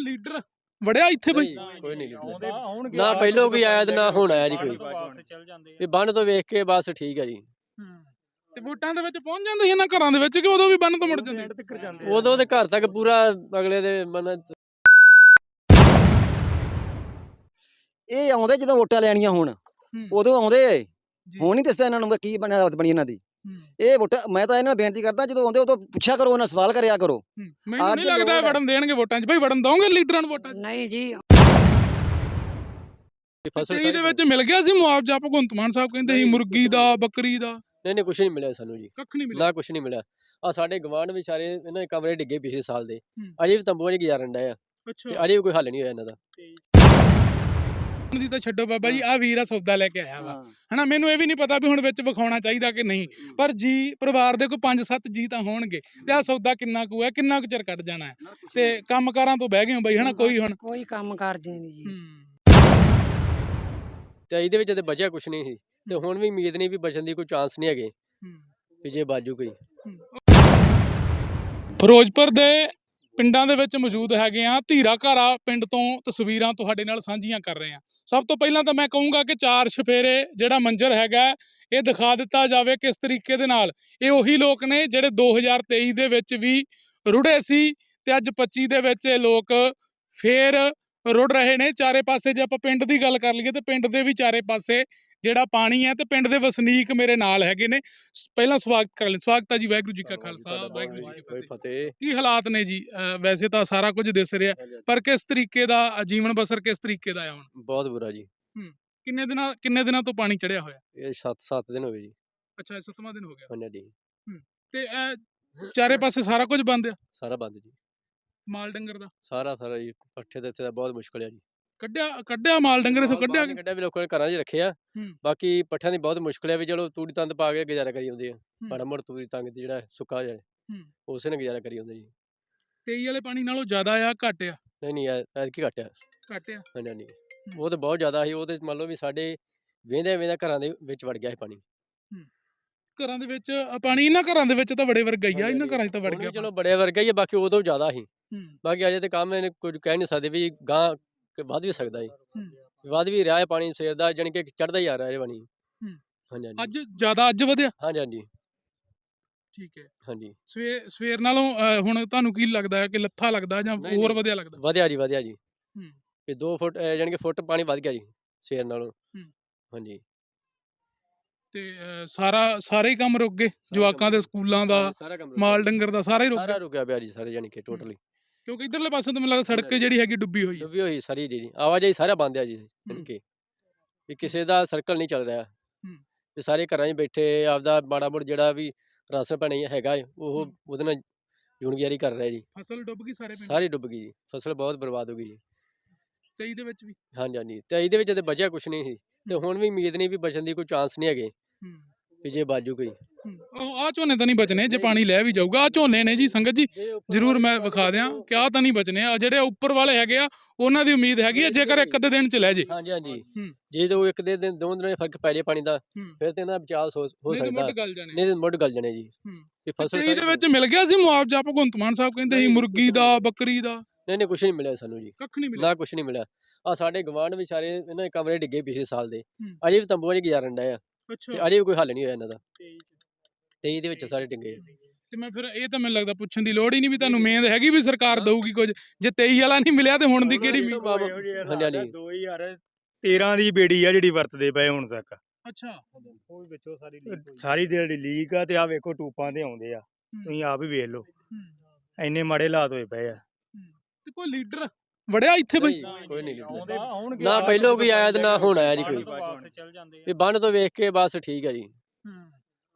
ਕੋਈ ਲੀਡਰ। ਵੜਿਆ ਇੱਥੇ ਬਈ। ਕੋਈ ਨਹੀਂ ਲੀਡਰ। ਆਉਣਗੇ ਨਾ ਪਹਿਲੋਂ ਕੋਈ ਆਇਆ ਤੇ ਨਾ ਹੁਣ ਆਇਆ ਜੀ ਕੋਈ। ਬਾਅਦ ਚੱਲ ਜਾਂਦੇ ਵੀ ਬੰਨ ਤੋਂ ਵੇਖ ਕੇ ਬਸ ਠੀਕ ਹੈ ਜੀ। ਤੇ ਵੋਟਾਂ ਦੇ ਵਿੱਚ ਪਹੁੰਚ ਜਾਂਦੇ ਸੀ ਇਹਨਾਂ ਘਰਾਂ ਦੇ ਵਿੱਚ ਕਿ ਉਦੋਂ ਵੀ ਬੰਨ ਤੋਂ ਮੁੜ ਜਾਂਦੇ? ਉਦੋਂ ਦੇ ਘਰ ਤੱਕ ਪੂਰਾ ਅਗਲੇ ਦੇ ਮਨ ਇਹ ਆਉਂਦੇ ਜਦੋਂ ਵੋਟਾਂ ਲੈਣੀਆਂ ਹੁਣ। ਉਦੋਂ ਆਉਂਦੇ। ਇਹ। ਹੁਣ ਨਹੀਂ ਦੱਸਦਾ ਇਹਨਾਂ ਨੂੰ ਕੀ ਬਣਿਆ ਹਾਲਤ ਬਣੀ ਇਹਨਾਂ ਦੀ। ਇਹ ਵੋਟਾਂ ਮੈਂ ਤਾਂ ਇਹਨਾਂ ਨੂੰ ਬੇਨਤੀ ਕਰਦਾ ਜਦੋਂ ਆਉਂਦੇ ਉਦੋਂ ਪੁੱਛਿਆ ਕਰੋ ਉਹਨਾਂ ਸਵਾਲ ਕਰਿਆ ਕਰੋ। ਮੈਨੂੰ ਨਹੀਂ ਲੱਗਦਾ। ਵੜਨ ਦੇਣਗੇ ਵੋਟਾਂ 'ਚ। ਬਈ ਵੜਨ ਦਵੋਗੇ ਲੀਡਰਾਂ ਨੂੰ ਵੋਟਾਂ 'ਚ? ਨਹੀਂ ਜੀ। ਫਸਲ ਸਾਰੀ- ਵਿੱਚ ਮਿਲ ਗਿਆ ਸੀ ਮੁਆਵਜ਼ਾ ਭਗਵੰਤ ਮਾਨ ਸਾਹਿਬ ਕਹਿੰਦੇ ਸੀ ਮੁਰਗੀ ਦਾ ਬੱਕਰੀ ਦਾ। ਨਹੀਂ ਨਹੀਂ ਕੁਝ ਨਹੀਂ ਮਿਲਿਆ ਸਾਨੂੰ ਜੀ। ਕੱਖ ਨਹੀਂ ਮਿਲਿਆ। ਨਾ ਕੁਝ ਨਹੀਂ ਮਿਲਿਆ। ਆ ਸਾਡੇ ਗਵਾਂਢ ਵਿਚਾਰੇ ਇਹਨਾਂ ਦੇ ਕਮਰੇ ਡਿੱਗੇ ਪਿਛਲੇ ਸਾਲ ਦੇ। ਅਜੇ ਵੀ ਤੰਬੂਆਂ 'ਚ ਗੁਜ਼ਾਰਨ ਡਏ ਆ। ਤੇ ਅੱਛਾ ਅਜੇ ਵੀ ਕੋਈ ਹੱਲ ਨਹੀਂ ਹੋਇਆ ਇਹਨਾਂ ਦਾ। ਦੀ ਤਾਂ ਛੱਡੋ ਬਾਬਾ ਜੀ ਆ ਵੀਰਾ ਸੌਦਾ ਲੈ ਕੇ ਆਇਆ ਵਾ। ਹਨਾ ਮੈਨੂੰ ਇਹ ਵੀ ਨਹੀਂ ਪਤਾ ਵੀ ਹੁਣ ਵਿੱਚ ਵਿਖਾਉਣਾ ਚਾਹੀਦਾ ਕਿ ਨਹੀਂ। ਪਰ ਜੀ ਪਰਿਵਾਰ ਦੇ ਕੋਈ 5-7 ਜੀ ਤਾਂ ਹੋਣਗੇ ਤੇ ਆ ਸੌਦਾ ਕਿੰਨਾ ਕੁ ਹੈ ਕਿੰਨਾ ਕੁ ਚਿਰ ਕੱਢ ਜਾਣਾ ਹੈ। ਤੇ ਕੰਮਕਾਰਾਂ ਤੋਂ ਬਹਿ ਗਏ ਹੋ ਬਈ ਹਨਾ ਕੋਈ ਹੁਣ? ਕੋਈ ਕੰਮ ਕਰਦੇ ਨਹੀਂ ਜੀ। ਤੇ ਇਹਦੇ ਵਿੱਚ ਤੇ ਬਚਿਆ ਕੁਝ ਨਹੀਂ ਸੀ। ਤੇ ਹੁਣ ਵੀ ਉਮੀਦ ਨਹੀਂ ਵੀ ਬਚਣ ਦੀ ਕੋਈ ਚਾਂਸ ਨਹੀਂ ਹੈਗੇ। ਵੀ ਜੇ ਬਾਜੂ ਕੋਈ। ਫਿਰੋਜ਼ਪੁਰ ਦੇ ਪਿੰਡਾਂ ਦੇ ਵਿੱਚ ਮੌਜੂਦ ਹੈਗੇ ਆ। ਧੀਰਾ ਘਾਰਾ ਪਿੰਡ ਤੋਂ ਤਸਵੀਰਾਂ ਤੁਹਾਡੇ ਨਾਲ ਸਾਂਝੀਆਂ ਕਰ ਰਹੇ ਆ। ਸਭ ਤੋਂ ਪਹਿਲਾਂ ਤਾਂ ਮੈਂ ਕਹੂੰਗਾ ਕਿ ਚਾਰ ਛਫੇਰੇ ਜਿਹੜਾ ਮੰਜ਼ਰ ਹੈਗਾ ਇਹ ਦਿਖਾ ਦਿੱਤਾ ਜਾਵੇ ਕਿਸ ਤਰੀਕੇ ਦੇ ਨਾਲ। ਇਹ ਉਹੀ ਲੋਕ ਨੇ ਜਿਹੜੇ 2023 ਦੇ ਵਿੱਚ ਵੀ ਰੁੜੇ ਸੀ ਤੇ ਅੱਜ 25 ਦੇ ਵਿੱਚ ਇਹ ਲੋਕ ਫੇਰ ਰੁੜ ਰਹੇ ਨੇ। ਚਾਰੇ ਪਾਸੇ ਜੇ ਆਪਾਂ ਪਿੰਡ ਦੀ ਗੱਲ ਕਰ ਲਈਏ ਤੇ ਪਿੰਡ ਦੇ ਵੀ ਚਾਰੇ ਪਾਸੇ ਜਿਹੜਾ ਪਾਣੀ ਹੈ ਤੇ ਪਿੰਡ ਦੇ ਵਸਨੀਕ ਮੇਰੇ ਨਾਲ ਹੈਗੇ ਨੇ। ਪਹਿਲਾਂ ਸਵਾਗਤ ਕਰ ਲਈ ਸਵਾਗਤ ਹੈ ਜੀ ਵਾਹਿਗੁਰੂ ਜੀ ਕਾ ਖਾਲਸਾ ਵਾਹਿਗੁਰੂ ਜੀ ਕੀ ਫਤਿਹ। ਕੀ ਹਾਲਾਤ ਨੇ ਜੀ? ਵੈਸੇ ਤਾਂ ਸਾਰਾ ਕੁਝ ਦਿਸ ਰਿਹਾ। ਪਰ ਕਿਸ ਤਰੀਕੇ ਦਾ ਜੀਵਨ ਬਸਰ ਕਿਸ ਤਰੀਕੇ ਦਾ ਹੈ ਹੁਣ? ਬਹੁਤ ਬੁਰਾ ਜੀ। ਕਿੰਨੇ ਦਿਨਾਂ ਕਿੰਨੇ ਦਿਨਾਂ ਤੋਂ ਪਾਣੀ ਚੜਿਆ ਹੋਇਆ? ਇਹ 7-7 ਦਿਨ ਹੋ ਗਏ ਜੀ। ਅੱਛਾ ਇਹ ਸੱਤਵਾਂ ਦਿਨ ਹੋ ਗਿਆ। ਹਾਂਜੀ ਜੀ ਤੇ ਇਹ ਚਾਰੇ ਪਾਸੇ ਸਾਰਾ ਕੁਝ ਬੰਦ ਆ? ਸਾਰਾ ਬੰਦ ਜੀ। ਮਾਲ ਡੰਗਰ ਦਾ? ਸਾਰਾ ਸਾਰਾ ਜੀ ਪੱਠੇ ਤੇ ਇੱਥੇ ਦਾ ਬਹੁਤ ਮੁਸ਼ਕਲ ਹੈ ਜੀ। ਕੱਢਿਆ ਕੱਢਿਆ ਮਾਲ ਡੰਗਰ ਇਥੋਂ ਮਾਲ ਕੱਢਿਆ ਬਾਹਰ ਨੀ ਕੱਢਿਆ ਵੀ ਲੋਕਾਂ ਨੇ ਘਰਾਂ 'ਚ ਰੱਖਿਆ ਹੂੰ। ਬਾਕੀ ਪੱਠਿਆਂ ਦੀ ਬਹੁਤ ਮੁਸ਼ਕਲ ਹੈ ਵੀ ਚਲੋ ਤੂੜੀ ਤੰਦ ਪਾ ਕੇ ਗੁਜ਼ਾਰਾ ਕਰੀ ਜਾਂਦੇ ਆ। ਮਾੜਾ ਮੋੜ ਤੂੜੀ ਤੰਗ ਤੇ ਜਿਹੜਾ ਸੁੱਕਾ ਜਿਹੜਾ ਹੂੰ। ਉਸੇ ਨੇ ਗੁਜ਼ਾਰਾ ਕਰੀ ਜਾਂਦੇ ਜੀ। 23 ਵਾਲੇ ਪਾਣੀ ਨਾਲੋਂ ਜ਼ਿਆਦਾ ਆ ਘੱਟ ਆ? ਨਹੀਂ ਨਹੀਂ ਐ ਕੀ ਘਟਿਆ ਘੱਟ ਆ? ਹਾਂਜੀ ਹਾਂਜੀ। ਉਹ ਤਾਂ ਬਹੁਤ ਜ਼ਿਆਦਾ ਸੀ ਉਹ ਤੇ ਮੰਨ ਲਓ ਵੀ ਸਾਡੇ ਵੇਂਦੇ ਵੇਂਦੇ ਘਰਾਂ ਦੇ ਵਿੱਚ ਵੜ ਗਿਆ ਸੀ ਪਾਣੀ। ਘਰਾਂ ਦੇ ਵਿੱਚ ਅ, ਪਾਣੀ ਇਹਨਾਂ ਘਰਾਂ ਦੇ ਵਿੱਚ ਤਾਂ ਬੜੇ ਵਰਗਾ ਹੀ ਆ ਇਹਨਾਂ ਘਰਾਂ 'ਚ ਤਾਂ ਵੜ ਹੁਣ ਵੀ ਗਿਆ ਚਲੋ ਬੜੇ ਵਰਗਾ ਹੀ ਆ, ਬਾਕੀ ਉਦੋਂ ਜ਼ਿਆਦਾ ਸੀ। ਹੂੰ, ਬਾਕੀ ਅਜੇ ਤੇ ਕੰਮ ਇਹਨੇ ਕੁਝ ਕਹਿ ਨਹੀਂ ਸਕਦੇ ਵੀ ਗਾਂ ਵੱਧ ਵੀ ਸਕਦਾ ਜੀ ਹੂੰ। ਵੱਧ ਵੀ ਰਿਹਾ ਹੈ ਪਾਣੀ ਸਵੇਰ ਦਾ ਜਾਣੀ ਕਿ ਚੜਦਾ ਹੀ ਆ ਰਿਹਾ ਹੈ ਪਾਣੀ। ਹਾਂਜੀ ਹਾਂਜੀ। ਅੱਜ ਜ਼ਿਆਦਾ ਅੱਜ ਵਧਿਆ? ਹਾਂਜੀ ਹਾਂਜੀ। ਠੀਕ ਹੈ ਹਾਂਜੀ। ਸਵੇਰ ਸਵੇਰ ਨਾਲੋਂ ਹੁਣ ਤੁਹਾਨੂੰ ਕੀ ਲੱਗਦਾ ਹੈ ਕਿ ਲੱਥਾ ਲੱਗਦਾ ਜਾਂ ਨਹੀਂ, ਹੋਰ ਨਹੀਂ। ਵਧਿਆ ਲੱਗਦਾ? ਵਧਿਆ ਜੀ ਵਧਿਆ ਜੀ। ਹੂੰ। ਇਹ 2 ਫੁੱਟ ਅਹ ਜਾਣੀ ਕਿ ਫੁੱਟ ਪਾਣੀ ਵੱਧ ਗਿਆ ਜੀ ਸਵੇਰ ਨਾਲੋਂ। ਹੂੰ। ਹਾਂਜੀ। ਤੇ ਸਾਰਾ ਸਾਰੇ ਹੀ ਕੰਮ ਰੁਕ ਗਏ? ਜਵਾਕਾਂ ਦੇ ਸਕੂਲਾਂ ਦਾ ਸਾਰਾ ਕੰਮ ਰੁਕ ਮਾਲ ਗਿਆ। ਡੰਗਰ ਦਾ ਸਾਰਾ ਹੀ ਰੁਕ ਸਾਰਾ ਗਿਆ? ਰੁਕਿਆ ਪਿਆ ਜੀ ਸਾਰੇ ਜਾਣੀ ਕਿ ਟੋਟਲੀ। ਕਿਉਂਕਿ ਇਧਰਲੇ ਪਾਸੇ ਤਾਂ ਮੈਨੂੰ ਲੱਗਦਾ ਸੜਕ। ਜਿਹੜੀ ਹੈਗੀ ਡੁੱਬੀ ਹੋਈ ਹੈ। ਡੁੱਬੀ ਹੋਈ ਸਾਰੀ ਜੀ ਜੀ। ਆਵਾਜਾਈ ਸਾਰਾ ਬੰਦ ਆ ਜੀ ਜਾਣੀ ਕਿ। ਵੀ ਕਿਸੇ ਦਾ ਸਰਕਲ ਨਹੀਂ ਚੱਲ ਰਿਹਾ। ਹੂੰ। ਵੀ ਸਾਰੇ ਘਰਾਂ 'ਚ ਬੈਠੇ ਆਪਦਾ ਮਾੜਾ ਮੋੜ ਜਿਹੜਾ ਵੀ ਰਾਸ਼ਨ ਪਾਣੀ ਹੈਗਾ ਉਹ। ਉਹਦੇ ਨਾਲ ਜੁਣਗਿਆਰੀ ਕਰ ਰਿਹਾ ਜੀ। ਫਸਲ ਡੁੱਬ ਗਈ ਸਾਰੇ ਪਿੰਡ ਸਾਰੀ ਡੁੱਬ ਗਈ ਜੀ। ਫਸਲ ਬਹੁਤ ਬਰਬਾਦ ਹੋ ਗਈ ਜੀ। 23 ਦੇ ਵਿੱਚ ਵੀ। ਹਾਂਜੀ ਹਾਂਜੀ। ਤੇ ਇਹਦੇ ਵਿੱਚ ਤੇ ਬਚਿਆ ਕੁਝ ਨਹੀਂ ਸੀ। ਤੇ ਹੁਣ ਵੀ ਉਮੀਦ ਨਹੀਂ ਵੀ ਬਚਣ ਦੀ ਕੋਈ ਚਾਂਸ ਨਹੀਂ ਹੈਗੇ। ਹੂੰ। ਵੀ ਜੇ ਬਾਜੂ। ਉਹ ਆ ਝੋਨੇ ਤਾਂ ਨਹੀਂ ਬਚਨੇ ਜੇ ਪਾਣੀ ਲੈ ਵੀ ਜਾਊਗਾ। ਆ ਝੋਨੇ ਨੇ ਜੀ ਸੰਗਤ ਜੀ ਜ਼ਰੂਰ ਮੈਂ ਵਿਖਾ ਦਿਆਂ ਕਿ ਆ ਤਾਂ ਨਹੀਂ ਬਚਨੇ ਆ ਜਿਹੜੇ ਉੱਪਰ ਵਾਲੇ ਹੈਗੇ ਆ ਉਹਨਾਂ ਦੀ ਉਮੀਦ ਹੈਗੀ ਆ ਜੇਕਰ ਇੱਕ ਅੱਧੇ ਦਿਨ ਚ ਲੈ ਜੇ। ਹਾਂਜੀ ਹਾਂਜੀ। ਜੇ ਜੋ ਇੱਕ ਦੇ ਦਿਨ ਦੋ ਦਿਨਾਂ ਫ਼ਰਕ ਪੈ ਜੇ ਪਾਣੀ ਦਾ। ਫਿਰ ਤੇ ਇਹਨਾਂ ਦਾ ਬਚਾਅ ਹੋ ਸਕਦਾ। ਨਹੀਂ ਤੇ ਮੁੱਢ ਗਲ ਜਣੇ ਜੀ। ਵੀ ਫਸਲ ਇਹਦੇ ਵਿੱਚ ਮਿਲ ਗਿਆ ਸੀ ਮੁਆਵਜ਼ਾ ਭਗਵੰਤ ਮਾਨ ਸਾਹਿਬ ਕਹਿੰਦੇ ਸੀ ਮੁਰਗੀ ਦਾ ਬੱਕਰੀ ਦਾ। ਨਹੀਂ ਨਹੀਂ ਕੁਝ ਨਹੀਂ ਮਿਲਿਆ ਸਾਨੂੰ ਜੀ। ਕੱਖ ਨਹੀਂ ਮਿਲਿਆ। ਨਾ ਕੁਝ ਨਹੀਂ ਮਿਲਿਆ। ਆ ਸਾਡੇ ਗਵਾਂਢ ਵਿਚਾਰੇ ਇਹਨਾਂ ਦੇ ਕਮਰੇ ਡਿੱਗੇ ਪਿਛਲੇ ਸਾਲ ਦੇ। ਅਜੇ ਵੀ ਤੰਬੂਆਂ 'ਚ ਗੁਜ਼ਾਰਨ ਡਏ ਤੇ ਅੱਛਾ ਅਜੇ ਵੀ ਕੋਈ ਹੱਲ ਨਹੀਂ ਹੋਇਆ ਇਹਨਾਂ ਦਾ। ਤੇ ਇਹਦੇ ਵਿੱਚ ਸਾਰੇ ਡਿੱਗੇ ਆ। ਤੇ ਮੈਂ ਫਿਰ ਇਹ ਤਾਂ ਮੈਨੂੰ ਲੱਗਦਾ ਪੁੱਛਣ ਦੀ ਲੋੜ ਹੀ ਨਹੀਂ ਵੀ ਤੁਹਾਨੂੰ ਉਮੀਦ ਹੈਗੀ ਵੀ ਸਰਕਾਰ ਦਊਗੀ ਕੁਝ। ਜੇ 23 ਵਾਲਾ ਨਹੀਂ ਮਿਲਿਆ ਤੇ ਹੁਣ ਦੀ ਕਿਹੜੀ ਉਮੀਦ? ਹਾਂਜੀ, ਹਾਂਜੀ। 2013 ਦੀ ਬੇੜੀ ਆ ਜਿਹੜੀ ਵਰਤਦੇ ਪਏ ਹੁਣ ਤੱਕ। ਅੱਛਾ। ਉਹ ਵਿੱਚੋਂ ਸਾਰੀ ਸਾਰੀ ਦਿਹਾੜੀ ਲੀਕ ਆ ਤੇ ਆ ਵੇਖੋ ਟੂਪਾਂ ਤੇ ਆਉਂਦੇ ਆ। ਤੁਸੀਂ ਆਪ ਹੀ ਵੇਖ ਲਓ। ਹੂੰ। ਇੰਨੇ ਮਾੜੇ ਹਾਲਾਤ ਹੋਏ ਪਏ ਆ। ਤੇ ਕੋਈ ਲੀਡਰ ਵੜਿਆ ਇੱਥੇ ਬਈ? ਕੋਈ ਨਹੀਂ ਆਉਣਗੇ ਨਾ ਪਹਿਲੋਂ ਕੋਈ ਆਇਆ ਤੇ ਨਾ ਹੁਣ ਆਇਆ ਜੀ ਕੋਈ। ਵੀ ਬੰਨ ਤੋਂ ਵੇਖ ਕੇ ਬਸ ਠੀਕ ਹੈ ਜੀ।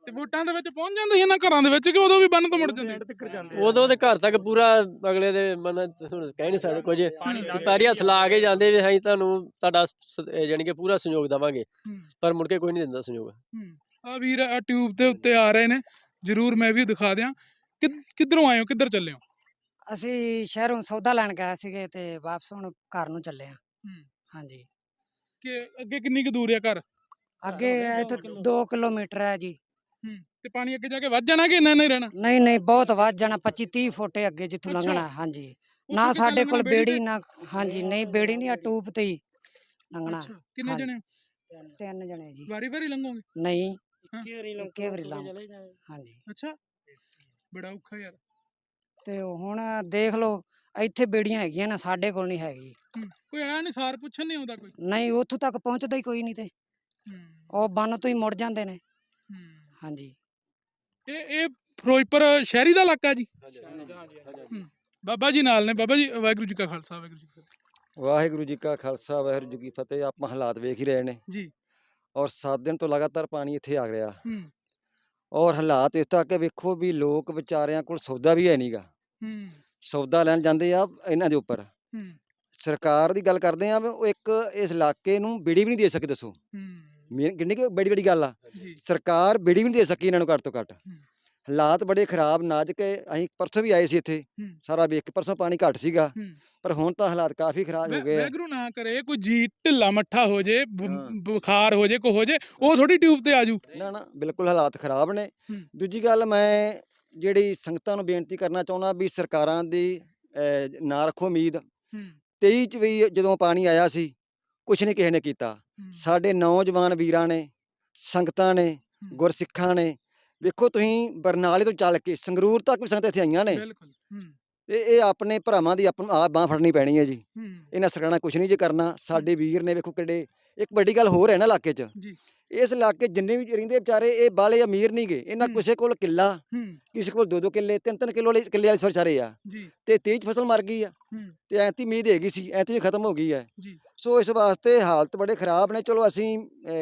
ਤੇ ਵੋਟਾਂ ਦੇ ਵਿੱਚ ਪਹੁੰਚ ਜਾਂਦੇ ਸੀ ਇਹਨਾਂ ਘਰਾਂ ਦੇ ਵਿੱਚ ਕਿ ਉਦੋਂ ਵੀ ਬੰਨ ਤੋਂ ਮੁੜ ਜਾਂਦੇ? ਉਦੋਂ ਦੇ ਘਰ ਤੱਕ ਪੂਰਾ ਅਗਲੇ ਦੇ ਮਨ ਹੁਣ ਕਹਿ ਨਹੀਂ ਸਕਦੇ ਕੁਝ। ਪੈਰੀ ਹੱਥ ਲਾ ਕੇ ਜਾਂਦੇ ਵੀ ਅਸੀਂ ਤੁਹਾਨੂੰ ਤੁਹਾਡਾ ਇਹ ਜਾਣੀ ਕਿ ਪੂਰਾ ਸਹਿਯੋਗ ਦੇਵਾਂਗੇ। ਪਰ ਮੁੜ ਕੇ ਕੋਈ ਨਹੀਂ ਦਿੰਦਾ ਸਹਿਯੋਗ। ਆ ਵੀਰ ਆ ਟਿਊਬ ਦੇ ਉੱਤੇ ਆ ਰਹੇ ਨੇ। ਜਰੂਰ ਮੈਂ ਵੀ ਦਿਖਾ ਦਿਆਂ। ਕਿ- ਕਿੱਧਰੋਂ ਆਏ ਹੋ? ਕਿੱਧਰ ਚੱਲੇ ਹੋ? ਅਸੀਂ ਸ਼ਹਿਰੋਂ ਸੌਦਾ ਲੈਣ ਗਏ ਸੀਗੇ ਤੇ ਵਾਪਸ ਹੁਣ ਘਰ ਨੂੰ ਚੱਲੇ ਆ। ਹੂੰ। ਹਾਂਜੀ। ਕਿ ਅੱਗੇ ਕਿੰਨੀ ਕੁ ਦੂਰ ਆ ਘਰ? ਅੱਗੇ ਇੱਥੇ 2 ਕਿਲੋਮੀਟਰ ਹੈ ਜੀ। ਤੇ ਪਾਣੀ ਅੱਗੇ ਜਾ ਕੇ ਵੱਧ ਜਾਣਾ ਕਿ ਇੰਨਾ ਨਹੀਂ ਰਹਿਣਾ? ਨਹੀਂ ਨਹੀਂ ਬਹੁਤ ਵੱਧ ਜਾਣਾ 25 30 ਫੁੱਟ ਅੱਗੇ ਜਿੱਥੋਂ ਅੱਛਾ। ਲੰਘਣਾ ਹਾਂਜੀ। ਉੱਥੋਂ ਨਾ ਕਿੱਦਾਂ ਸਾਡੇ ਲੰਘਣਾ, ਕੋਲ ਬੇੜੀ ਬੇੜੀ ਤੇ? ਨਾ ਹਾਂਜੀ ਨਹੀਂ ਬੇੜੀ ਨਹੀਂ ਆ ਟੂਬ ਤੇ ਹੀ ਲੰਘਣਾ। ਅੱਛਾ, ਕਿੰਨੇ ਹਾਂਜੀ। ਜਣੇ? ਤਿੰਨ ਜਣੇ ਜੀ। ਵਾਰੀ ਵਾਰੀ ਲੰਘੋਗੇ? ਨਹੀਂ ਹਾਂ। ਇੱਕੇ ਵਾਰੀ ਲਾਉਂ ਹਾਂਜੀ। ਅੱਛਾ। ਬੜਾ ਔਖਾ ਯਾਰ। ਤੇ ਹੁਣ ਦੇਖ ਲਓ ਇੱਥੇ ਬੇੜੀਆਂ ਹੈਗੀਆਂ ਨਾ ਸਾਡੇ ਕੋਲ ਨਹੀਂ ਹੈਗੀ। ਹੂੰ, ਕੋਈ ਆਇਆ ਨਹੀਂ ਸਾਰ ਪੁੱਛਣ ਨਹੀਂ ਆਉਂਦਾ ਕੋਈ? ਨਹੀਂ ਉੱਥੋਂ ਤੱਕ ਪਹੁੰਚਦਾ ਹੀ ਕੋਈ ਨਹੀਂ ਤੇ। ਹੂੰ, ਉਹ ਬੰਨ ਤੋਂ ਹੀ ਮੁੜ ਜਾਂਦੇ ਨੇ। ਹੂੰ। ਹਾਂਜੀ। ਇਹ ਇਹ ਫਿਰੋਜ਼ਪੁਰ ਸ਼ਹਿਰੀ ਦਾ ਇਲਾਕਾ ਜੀ? ਹੂੰ। ਬਾਬਾ ਜੀ ਨਾਲ ਨੇ ਬਾਬਾ ਜੀ ਵਾਹਿਗੁਰੂ ਜੀ ਕਾ ਖਾਲਸਾ ਵਾਹਿਗੁਰੂ ਜੀ ਕੀ ਫਤਿਹ। ਵਾਹਿਗੁਰੂ ਜੀ ਕਾ ਖਾਲਸਾ ਵਾਹਿਗੁਰੂ ਜੀ ਕੀ ਫਤਿਹ ਆਪਾਂ ਹਾਲਾਤ ਵੇਖ ਹੀ ਰਹੇ ਨੇ। ਜੀ। ਔਰ 7 ਦਿਨ ਤੋਂ ਲਗਾਤਾਰ ਪਾਣੀ ਇੱਥੇ ਆ ਰਿਹਾ। ਹੂੰ। ਔਰ ਹਾਲਾਤ ਇਸ ਤੱਕ ਵੇਖੋ ਵੀ ਲੋਕ ਵਿਚਾਰਿਆਂ ਕੋਲ ਸੌਦਾ ਵੀ ਹੈ ਨਹੀਂਗਾ ਹੂੰ। ਸੌਦਾ ਲੈਣ ਜਾਂਦੇ ਆ ਇਹਨਾਂ ਦੇ ਉੱਪਰ। ਹੂੰ। ਸਰਕਾਰ ਦੀ ਗੱਲ ਕਰਦੇ ਆ ਵੀ ਉਹ ਇੱਕ ਇਸ ਇਲਾਕੇ ਨੂੰ ਬੇੜੀ ਵੀ ਨਹੀਂ ਦੇ ਸਕੇ ਦੱਸੋ। ਹੂੰ। ਕਿੰਨੀ ਕੁ ਬੜੀ ਬੜੀ ਗੱਲ ਆ। ਸਰਕਾਰ ਬੇੜੀ ਵੀ ਨਹੀਂ ਦੇ ਸਕੀ ਇਹਨਾਂ ਨੂੰ ਘੱਟ ਤੋਂ ਘੱਟ। ਹਾਲਾਤ ਬੜੇ ਖਰਾਬ ਨਾਜ਼ੁਕ ਹੈ। ਅਸੀਂ ਪਰਸੋਂ ਵੀ ਆਏ ਸੀ ਇੱਥੇ। ਸਾਰਾ ਵੇਖ ਕੇ ਪਰਸੋਂ ਪਾਣੀ ਘੱਟ ਸੀਗਾ। ਪਰ ਹੁਣ ਤਾਂ ਹਾਲਾਤ ਕਾਫੀ ਖਰਾਬ ਹੋ ਗਏ ਆ। ਵਾਹਿਗੁਰੂ ਨਾ ਕਰੇ ਕੋਈ ਜੀ ਢਿੱਲਾ ਮੱਠਾ ਹੋ ਜੇ। ਬੁਖਾਰ ਹੋ ਜੇ ਕੋ ਹੋ ਜੇ ਉਹ ਥੋੜੀ ਟਿਊਬ ਤੇ ਆਜੂ ਨਾ ਨਾ ਬਿਲਕੁਲ ਹਾਲਾਤ ਖਰਾਬ ਨੇ। ਦੂਜੀ ਗੱਲ ਮੈਂ ਜਿਹੜੀ ਸੰਗਤਾਂ ਨੂੰ ਬੇਨਤੀ ਕਰਨਾ ਚਾਹੁੰਦਾ ਵੀ ਸਰਕਾਰਾਂ ਦੀ ਨਾ ਰੱਖੋ ਉਮੀਦ। ਹੂੰ। 23 ਚ ਵੀ ਜਦੋਂ ਪਾਣੀ ਆਇਆ ਸੀ ਕੁਝ ਨਹੀਂ ਕਿਸੇ ਨੇ ਕੀਤਾ। ਸਾਡੇ ਨੌਜਵਾਨ ਵੀਰਾਂ ਨੇ ਸੰਗਤਾਂ ਨੇ। ਗੁਰਸਿੱਖਾਂ ਨੇ ਵੇਖੋ ਤੁਸੀਂ ਬਰਨਾਲੇ ਤੋਂ ਚੱਲ ਕੇ ਸੰਗਰੂਰ ਤੱਕ ਵੀ ਸੰਗਤਾਂ ਇੱਥੇ ਆਈਆਂ ਨੇ। ਬਿਲਕੁਲ ਇਹ ਆਪਣੇ ਭਰਾਵਾਂ ਦੀ ਆਪਾਂ ਆਪ ਬਾਹ ਫੜਨੀ ਪੈਣੀ ਹੈ ਜੀ। ਇਹਨਾਂ ਸਰਕਾਰਾਂ ਕੁਝ ਨਹੀਂ ਜੇ ਕਰਨਾ ਸਾਡੇ ਵੀਰ ਨੇ ਵੇਖੋ ਕਿੱਡੇ ਇੱਕ ਵੱਡੀ ਗੱਲ ਹੋਰ ਹੈ ਨਾ ਇਲਾਕੇ 'ਚ। ਜੀ। ਇਸ ਇਲਾਕੇ ਜਿੰਨੇ ਵੀ ਰਹਿੰਦੇ ਵਿਚਾਰੇ ਇਹ ਬਾਲੇ ਅਮੀਰ ਨਹੀਂ ਗੇ। ਇਹਨਾਂ। ਕਿਸੇ ਕੋਲ ਕਿੱਲਾ ਕਿਸੇ ਕੋਲ ਦੋ ਦੋ ਕਿੱਲੇ ਤਿੰਨ ਤਿੰਨ ਕਿਲੋ ਵਾਲੇ ਕਿੱਲੇ ਵਾਲੇ ਵਿਚਾਰੇ ਆ। ਤੇ ਤੇਜ ਫਸਲ ਮਰ ਗਈ ਆ। ਤੇ ਐਤੀ ਉਮੀਦ ਹੈਗੀ ਸੀ ਐਤੀ ਖਤਮ ਹੋ ਗਈ ਹੈ ਸੋ ਇਸ ਵਾਸਤੇ ਹਾਲਤ ਬੜੇ ਖਰਾਬ ਨੇ। ਚਲੋ ਅਸੀਂ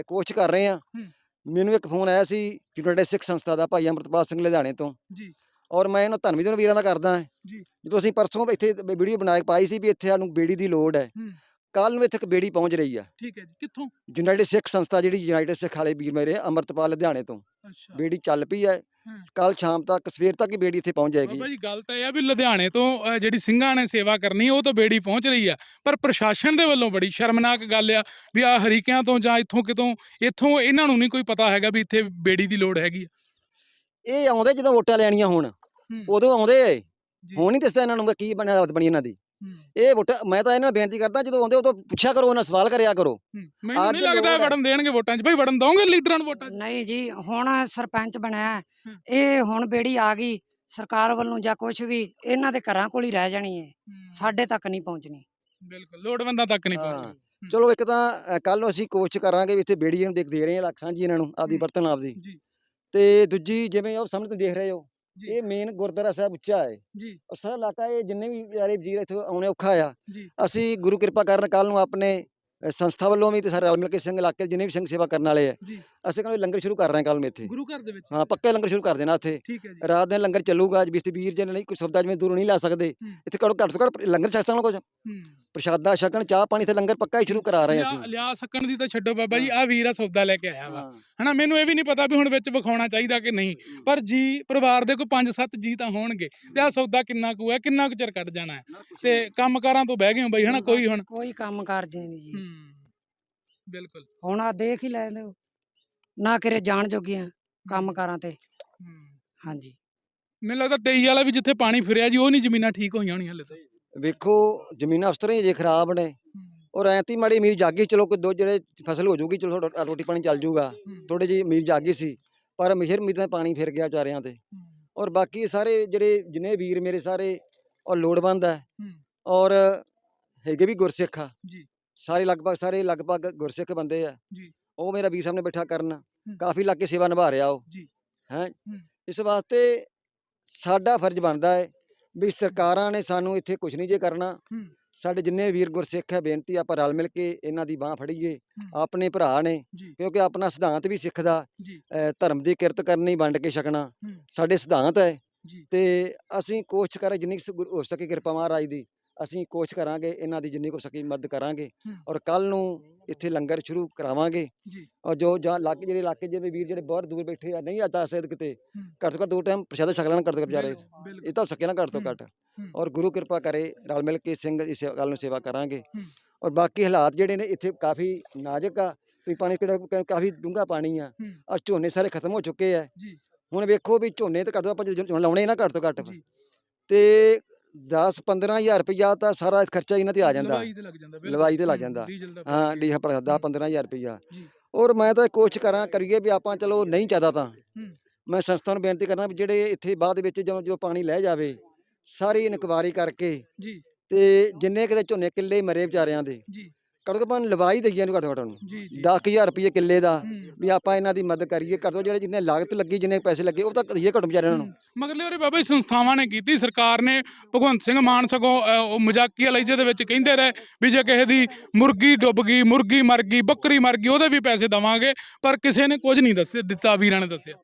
ਕੋਸ਼ਿਸ਼ ਕਰ ਰਹੇ ਹੂੰ। ਮੈਨੂੰ ਇੱਕ ਫੋਨ ਆਇਆ ਸੀ ਯੂਨਾਈਟਿਡ ਸਿੱਖ ਸੰਸਥਾ ਦਾ ਭਾਈ ਅੰਮ੍ਰਿਤਪਾਲ ਸਿੰਘ ਲੁਧਿਆਣੇ ਤੋਂ। ਜੀ। ਔਰ ਮੈਂ ਇਹਨਾਂ ਉਹਨਾਂ ਵੀਰਾਂ ਦਾ ਕਰਦਾ। ਜੀ। ਜਦੋਂ ਅਸੀਂ ਪਰਸੋਂ ਇੱਥੇ ਵੀਡੀਓ ਬਣਾ ਕੇ ਪਾਈ ਸੀ ਵੀ ਇੱਥੇ ਸਾਨੂੰ ਬੇੜੀ ਦੀ ਲੋੜ ਹੂੰ। ਕੱਲ ਨੂੰ ਇੱਥੇ ਇੱਕ ਬੇੜੀ ਪਹੁੰਚ ਰਹੀ ਆ। ਠੀਕ ਹੈ ਜੀ ਕਿੱਥੋਂ? ਯੂਨਾਈਟਿਡ ਸਿੱਖ ਸੰਸਥਾ ਜਿਹੜੀ ਯੂਨਾਈਟਿਡ ਸਿੱਖ ਵਾਲੇ ਵੀਰ ਮੇਰੇ ਅੰਮ੍ਰਿਤਪਾਲ ਲੁਧਿਆਣੇ ਤੋਂ। ਅੱਛਾ। ਬੇੜੀ ਚੱਲ ਪਈ ਹੈ। ਹਾਂ। ਕੱਲ ਸ਼ਾਮ ਤੱਕ ਸਵੇਰ ਤੱਕ ਹੀ ਬੇੜੀ ਇੱਥੇ ਪਹੁੰਚ ਜਾਏਗੀ। ਬਾਬਾ ਜੀ ਗੱਲ ਤਾਂ ਇਹ ਆ ਵੀ ਲੁਧਿਆਣੇ ਤੋਂ ਅ, ਜਿਹੜੀ ਸਿੰਘਾਂ ਨੇ ਸੇਵਾ ਕਰਨੀ ਉਹ ਤਾਂ ਬੇੜੀ ਪਹੁੰਚ ਰਹੀ ਆ। ਪਰ ਪ੍ਰਸ਼ਾਸਨ ਦੇ ਵੱਲੋਂ ਬੜੀ ਸ਼ਰਮਨਾਕ ਗੱਲ ਆ ਵੀ ਆ ਹਰੀਕਿਆਂ ਤੋਂ ਜਾਂ ਇੱਥੋਂ ਕਿਤੋਂ ਇੱਥੋਂ ਇਹਨਾਂ ਨੂੰ ਨਹੀਂ ਕੋਈ ਪਤਾ ਹੈਗਾ ਵੀ ਇੱਥੇ ਬੇੜੀ ਦੀ ਲੋੜ ਹੈਗੀ ਆ। ਇਹ ਆਉਂਦੇ ਜਦੋਂ ਵੋਟਾਂ ਲੈਣੀਆਂ ਹੋਣ ਹੂੰ। ਉਦੋਂ ਆਉਂਦੇ ਆ। ਜੀ। ਹੁਣ ਨਹੀਂ ਦੱਸਦਾ ਇਹਨਾਂ ਨੂੰ ਵੀ ਕੀ ਬਣਿਆ ਹਾਲਤ ਬਣੀ ਇਹਨਾਂ ਦੀ। ਇਹ ਵੋਟਾਂ ਮੈਂ ਤਾਂ ਇਹਨਾਂ ਨੂੰ ਬੇਨਤੀ ਕਰਦਾ ਜਦੋਂ ਆਉਂਦੇ ਉਦੋਂ ਪੁੱਛਿਆ ਕਰੋ ਉਹਨਾਂ ਸਵਾਲ ਕਰਿਆ ਕਰੋ। ਮੈਨੂੰ ਨਹੀਂ ਲੱਗਦਾ। ਵੜਨ ਦੇਣਗੇ ਵੋਟਾਂ 'ਚ ਭਾਈ ਵੜਨ ਦਓਗੇ ਲੀਡਰਾਂ ਨੂੰ ਵੋਟਾਂ 'ਚ ਨਹੀਂ ਜੀ ਹੁਣ ਸਰਪੰਚ ਬਣਿਆ। ਇਹ ਹੁਣ ਬੇੜੀ ਆ ਗਈ ਸਰਕਾਰ ਵੱਲੋਂ ਜਾਂ ਕੁਝ ਵੀ ਇਹਨਾਂ ਦੇ ਘਰਾਂ ਕੋਲ ਹੀ ਰਹਿ ਜਾਣੀ ਹੈ ਸਾਡੇ ਤੱਕ ਨਹੀਂ ਪਹੁੰਚਣੀ ਬਿਲਕੁਲ ਲੋੜਵੰਦਾਂ ਤੱਕ ਨਹੀਂ ਹਾਂ। ਪਹੁੰਚੀ ਚਲੋ ਇੱਕ ਤਾਂ ਕੱਲ ਨੂੰ ਅਸੀਂ ਕੋਸ਼ਿਸ਼ ਕਰਾਂਗੇ ਵੀ ਇੱਥੇ ਬੇੜੀਆਂ ਨੂੰ ਦੇਖ ਦੇ ਰਹੇ ਹਾਂ ਲੱਖ ਸਾਂਝੀ ਇਹਨਾਂ ਨੂੰ ਆਪਦੀ। ਵਰਤਨ ਆਪਦੀ ਜੀ ਤੇ ਦੂਜੀ ਜਿਵੇਂ ਉਹ ਸਾਹਮਣੇ ਤੁਸੀਂ ਦੇਖ ਰਹੇ ਹੋ ਜੀ। ਇਹ ਮੇਨ ਗੁਰਦੁਆਰਾ ਸਾਹਿਬ ਉੱਚਾ ਹੈ। ਜੀ। ਉਹ ਸਾਰਾ ਇਲਾਕਾ ਇਹ ਜਿੰਨੇ ਵੀ ਯਾਰੇ ਵੀਰ ਇੱਥੇ ਆਉਣੇ ਔਖਾ ਆ। ਅਸੀਂ ਗੁਰੂ ਕਿਰਪਾ ਕਰਨ ਕੱਲ ਨੂੰ ਆਪਣੇ ਸੰਸਥਾ ਵੱਲੋਂ ਵੀ ਤੇ ਸਾਰੇ ਰਲ ਮਿਲ ਕੇ ਸਿੰਘ ਇਲਾਕੇ ਦੇ ਜਿੰਨੇ ਵੀ ਸਿੰਘ ਸੇਵਾ ਕਰਨ ਵਾਲੇ ਆ ਅਸੀਂ ਕਹਿੰਦੇ ਲੰਗਰ ਸ਼ੁਰੂ ਕਰ ਰਹੇ ਹਾਂ ਕੱਲ ਇੱਥੇ। ਗੁਰੂ ਘਰ ਦੇ ਵਿੱਚ? ਹਾਂ ਪੱਕੇ ਲੰਗਰ ਸ਼ੁਰੂ ਕਰ ਦੇਣਾ ਇੱਥੇ ਠੀਕ ਹੈ ਜੀ। ਰਾਤ ਦਿਨ ਲੰਗਰ ਚੱਲੂਗਾ ਜਿਸ ਤੇ ਵੀਰ ਜੀ ਨੇ ਨਹੀਂ ਕੋਈ ਸਬਦਾ ਜਿਵੇਂ ਦੂਰੋਂ ਨਹੀਂ ਲਾ ਸਕਦੇ। ਇੱਥੇ ਘੱਟੋ ਘੱਟ ਤੋਂ ਘੱਟ ਲੰਗਰ ਛਕ ਸਕਣ ਕੁਝ ਪ੍ਰਸ਼ਾਦਾ ਛਕਣ ਚਾਹ ਪਾਣੀ ਤੇ ਲੰਗਰ ਪੱਕਾ ਹੀ ਸ਼ੁਰੂ ਕਰਾ ਰਹੇ ਹਾਂ ਅਸੀਂ। ਲਿਆ ਸਕਣ ਦੀ ਤਾਂ ਛੱਡੋ ਬਾਬਾ ਜੀ ਆ ਵੀਰ ਆ ਸੌਦਾ ਲੈ ਕੇ ਆਇਆ ਵਾ। ਹਨਾ ਮੈਨੂੰ ਇਹ ਵੀ ਨਹੀਂ ਪਤਾ ਵੀ ਹੁਣ ਵਿੱਚ ਵਿਖਾਉਣਾ ਚਾਹੀਦਾ ਕਿ ਨਹੀਂ। ਪਰ ਜੀ ਪਰਿਵਾਰ ਦੇ ਕੋਈ 5-7 ਜੀ ਤਾਂ ਹੋਣਗੇ ਤੇ ਆ ਸੌਦਾ ਕਿੰਨਾ ਕੁ ਹੈ ਕਿੰਨਾ ਕੁ ਚਿਰ ਕੱਢ ਜਾਣਾ ਹੈ। ਤੇ ਕੰਮਕਾਰਾਂ ਤੋਂ ਬਹਿ ਗਏ ਹੋ ਬਈ ਹਨਾ ਕੋਈ ਹੁਣ? ਕੋਈ ਕੰਮ ਕਰਦੀ ਨਹੀਂ ਜੀ। ਹੂੰ ਬਿਲਕੁਲ। ਹੁਣ ਆ ਦੇਖ ਹੀ ਲੈਂਦੇ ਹੋ। ਨਾ ਕਿਰੇ ਜਾਣ ਜੋਗੀਆਂ ਕੰਮ ਕਾਰਾਂ ਤੇ। ਹਾਂਜੀ। ਮੈਨੂੰ ਲੱਗਦਾ 23 ਵਾਲਾ ਵੀ ਜਿੱਥੇ ਪਾਣੀ ਫਿਰਿਆ ਜੀ ਉਹ ਨਹੀਂ ਜ਼ਮੀਨਾਂ ਠੀਕ ਹੋਈਆਂ ਹੋਣੀਆਂ ਹਲੇ ਤਾਂ। ਵੇਖੋ ਜ਼ਮੀਨਾਂ ਅਫਸਰਾਂ ਹੀ ਜੇ ਖਰਾਬ ਨੇ। ਔਰ ਐਂਤੀ ਮਾੜੀ ਉਮੀਦ ਜਾਗੀ ਚਲੋ ਕੋਈ ਦੋ ਜਿਹੜੇ ਫਸਲ ਹੋ ਜੂਗੀ ਚਲੋ ਰੋਟੀ ਪਾਣੀ ਚੱਲ ਜੂਗਾ। ਥੋੜੀ ਜਿਹੀ ਉਮੀਦ ਜਾਗੀ ਸੀ ਪਰ ਮਿਹਰ ਉਮੀਦ ਨਾਲ ਪਾਣੀ ਫਿਰ ਗਿਆ ਵਿਚਾਰਿਆਂ ਤੇ। ਔਰ ਬਾਕੀ ਸਾਰੇ ਜਿਹੜੇ ਜਿੰਨੇ ਵੀਰ ਮੇਰੇ ਸਾਰੇ ਔਰ ਲੋੜਵੰਦ ਹੈ। ਹੂੰ। ਔਰ ਹੈਗੇ ਵੀ ਗੁਰਸਿੱਖ ਆ। ਜੀ। ਸਾਰੇ ਲਗਭਗ ਸਾਰੇ ਲਗਭਗ ਗੁਰਸਿੱਖ ਬੰਦੇ ਆ। ਜੀ। ਉਹ ਮੇਰਾ ਵੀਰ ਸਾਹਮਣੇ ਬੈਠਾ ਕਰਨ। ਕਾਫੀ ਇਲਾਕੇ ਸੇਵਾ ਨਿਭਾ ਰਿਹਾ ਉਹ। ਜੀ। ਹੈ। ਇਸ ਵਾਸਤੇ ਸਾਡਾ ਫਰਜ਼ ਬਣਦਾ ਹੈ ਵੀ ਸਰਕਾਰਾਂ ਨੇ ਸਾਨੂੰ ਇੱਥੇ ਕੁਝ ਨਹੀਂ ਜੇ ਕਰਨਾ। ਸਾਡੇ ਜਿੰਨੇ ਵੀਰ ਗੁਰਸਿੱਖ ਹੈ ਬੇਨਤੀ ਆਪਾਂ ਰਲ ਮਿਲ ਕੇ ਇਹਨਾਂ ਦੀ ਬਾਹ ਫੜੀਏ। ਆਪਣੇ ਭਰਾ ਨੇ ਕਿਉਂਕਿ ਆਪਣਾ ਸਿਧਾਂਤ ਵੀ ਸਿੱਖ ਦਾ। ਧਰਮ ਦੀ ਕਿਰਤ ਕਰਨੀ ਵੰਡ ਕੇ ਛਕਣਾ। ਸਾਡੇ ਸਿਧਾਂਤ ਹੈ ਤੇ ਅਸੀਂ ਕੋਸ਼ਿਸ਼ ਕਰਾਂ ਜਿੰਨੀ ਹੋ ਸਕੇ ਕਿਰਪਾ ਮਹਾਰਾਜ ਦੀ। ਅਸੀਂ ਕੋਸ਼ਿਸ਼ ਕਰਾਂਗੇ ਇਹਨਾਂ ਦੀ ਜਿੰਨੀ ਕੋ ਸਕੀ ਮਦਦ ਕਰਾਂਗੇ। ਔਰ ਕੱਲ ਨੂੰ ਇੱਥੇ ਲੰਗਰ ਸ਼ੁਰੂ ਕਰਾਵਾਂਗੇ ਜੀ ਔਰ ਜੋ ਜਾਂ ਲਾਗੇ ਜਿਹੜੇ ਇਲਾਕੇ ਜਿਵੇਂ ਵੀਰ ਜਿਹੜੇ ਬਹੁਤ ਦੂਰ ਬੈਠੇ ਆ ਨਹੀਂ ਆ ਜਾ ਸਕਦੇ ਕਿਤੇ। ਘੱਟ ਤੋਂ ਘੱਟ ਦੋ ਟਾਈਮ ਪ੍ਰਸ਼ਾਦਾ ਛਕ ਲੈਣ ਘੱਟ ਤੋਂ ਵਿਚਾਰੇ ਇਹ ਤਾਂ ਸਕੇ ਨਾ ਘੱਟ ਤੋਂ। ਘੱਟ। ਔਰ ਗੁਰੂ ਕਿਰਪਾ ਕਰੇ ਰਲ ਮਿਲ ਕੇ ਸਿੰਘ ਇਸ ਗੱਲ ਨੂੰ ਸੇਵਾ ਕਰਾਂਗੇ। ਔਰ ਬਾਕੀ ਹਾਲਾਤ ਜਿਹੜੇ ਨੇ ਇੱਥੇ ਕਾਫੀ ਨਾਜ਼ੁਕ ਆ ਵੀ ਪਾਣੀ ਕਿਹੜਾ ਕਾਫੀ ਡੂੰਘਾ ਪਾਣੀ ਆ। ਔਰ ਝੋਨੇ ਸਾਰੇ ਖਤਮ ਹੋ ਚੁੱਕੇ ਆ ਜੀ ਹੁਣ ਵੇਖੋ ਵੀ ਝੋਨੇ ਤੇ ਘੱਟ ਤੋਂ ਆਪਾਂ ਲਾਉਣੇ ਨਾ ਘੱਟ ਤੋਂ ਘੱਟ ਤੇ 10 15000 ਰੁਪਇਆ ਤਾਂ ਸਾਰਾ ਖਰਚਾ ਇਹਨਾਂ ਤੇ ਆ ਜਾਂਦਾ ਲਵਾਈ ਤੇ ਲੱਗ ਜਾਂਦਾ। ਲਵਾਈ ਤੇ ਲੱਗ ਹੂੰ, ਜਾਂਦਾ। ਡੀਜ਼ਲ ਦਾ ਹਾਂ ਫ਼ਰਕ ਡੀ ਹੈ। ਪਰ 10 15000 ਰੁਪਇਆ। ਔਰ ਮੈਂ ਤਾਂ ਕੋਸ਼ਿਸ਼ ਕਰਾਂ ਕਰੀਏ ਵੀ ਆਪਾਂ ਚਲੋ ਨਹੀਂ ਚਾਹਦਾ ਤਾਂ। ਮੈਂ ਸੰਸਥਾ ਨੂੰ ਬੇਨਤੀ ਕਰਨਾ ਵੀ ਜਿਹੜੇ ਇੱਥੇ ਬਾਅਦ ਵਿੱਚ ਜਦੋਂ ਜੋ ਪਾਣੀ ਲੈ ਜਾਵੇ ਸਾਰੀ ਇਨਕੁਆਰੀ ਕਰਕੇ ਜੀ ਤੇ ਜਿੰਨੇ ਕਿਤੇ ਝੋਨੇ ਕਿੱਲੇ ਮਰੇ ਵਿਚਾਰਿਆਂ ਦੇ ਜੀ ਘੱਟੋ ਘੱਟ ਆਪਾਂ ਲਵਾਈ ਦਈਏ ਨੂੰ ਘੱਟੋ ਘੱਟ ਨੂੰ ਜੀ ਜੀ। 10000 ਰੁਪਏ ਕਿੱਲੇ ਦਾ ਹੂੰ। ਵੀ ਆਪਾਂ ਇਹਨਾਂ ਦੀ ਮਦਦ ਕਰੀਏ। ਘੱਟੋ ਜਿਹੜੇ ਜਿੰਨੇ ਲਾਗਤ ਲੱਗੀ ਜਿੰਨੇ ਪੈਸੇ ਲੱਗੇ ਉਹ ਤਾਂ ਦਈਏ ਘੱਟ ਵਿਚਾਰਿਆਂ ਨੂੰ। ਮਗਰਲੇ ਉਹਰੇ ਬਾਬਾ ਜੀ ਸੰਸਥਾਵਾਂ ਨੇ ਕੀਤੀ ਸਰਕਾਰ ਨੇ ਭਗਵੰਤ ਸਿੰਘ ਮਾਨ ਸਗੋਂ ਉਹ ਮਜ਼ਾਕੀਆ ਲਹਿਜੇ ਦੇ ਵਿੱਚ ਕਹਿੰਦੇ ਰਹੇ ਵੀ ਜੇ ਕਿਸੇ ਦੀ ਮੁਰਗੀ ਡੁੱਬ ਗਈ ਮੁਰਗੀ ਮਰ ਗਈ ਬੱਕਰੀ ਮਰ ਗਈ ਉਹਦੇ ਵੀ ਪੈਸੇ ਦਵਾਂਗੇ। ਪਰ ਕਿਸੇ ਨੇ ਕੁਝ ਨਹੀਂ ਦੱਸਿਆ ਦਿੱਤਾ ਵੀਰਾਂ ਨੇ ਦੱਸਿਆ।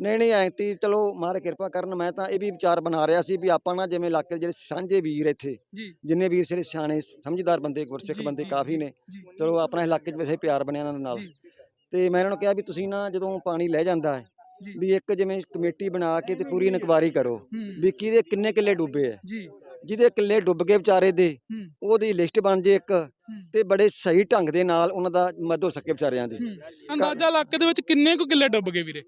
ਨਹੀਂ ਨਹੀਂ ਐਂਤੀ ਚਲੋ ਮਾਰੇ ਕਿਰਪਾ ਕਰਨ ਮੈਂ ਤਾਂ ਇਹ ਵੀ ਵਿਚਾਰ ਬਣਾ ਰਿਹਾ ਸੀ ਵੀ ਆਪਾਂ ਨਾ ਜਿਵੇਂ ਇਲਾਕੇ ਦੇ ਜਿਹੜੇ ਸਾਂਝੇ ਵੀਰ ਇੱਥੇ ਜਿੰਨੇ ਵੀਰ ਜਿਹੜੇ ਸਿਆਣੇ ਸਮਝਦਾਰ ਬੰਦੇ ਗੁਰਸਿੱਖ ਬੰਦੇ ਕਾਫੀ ਨੇ। ਚਲੋ ਆਪਣੇ ਇਲਾਕੇ 'ਚ ਵੈਸੇ ਪਿਆਰ ਬਣਿਆ ਇਹਨਾਂ ਨਾਲ। ਤੇ ਮੈਂ ਇਹਨਾਂ ਨੂੰ ਕਿਹਾ ਵੀ ਤੁਸੀਂ ਨਾ ਜਦੋਂ ਪਾਣੀ ਲੈ ਜਾਂਦਾ ਹੈ। ਵੀ ਇੱਕ ਜਿਵੇਂ ਕਮੇਟੀ ਬਣਾ ਕੇ ਤੇ ਪੂਰੀ ਇਨਕੁਆਰੀ ਕਰੋ ਵੀ ਕਿਹਦੇ ਕਿੰਨੇ ਕਿੱਲੇ ਡੁੱਬੇ ਆ ਜੀ। ਜਿਹਦੇ ਕਿੱਲੇ ਡੁੱਬ ਗਏ ਵਿਚਾਰੇ ਦੇ ਉਹਦੀ ਲਿਸਟ ਬਣ ਜੇ ਇੱਕ। ਤੇ ਬੜੇ ਸਹੀ ਢੰਗ ਦੇ ਨਾਲ ਉਹਨਾਂ ਦਾ ਮਦਦ ਹੋ ਸਕੇ ਵਿਚਾਰਿਆਂ ਦੀ। ਅੰਦਾਜ਼ਾ ਇਲਾਕੇ ਦੇ ਵਿੱਚ ਕਿੰਨੇ ਕੁ ਕਿੱਲੇ ਡੁੱਬ ਗਏ ਵੀਰੇ?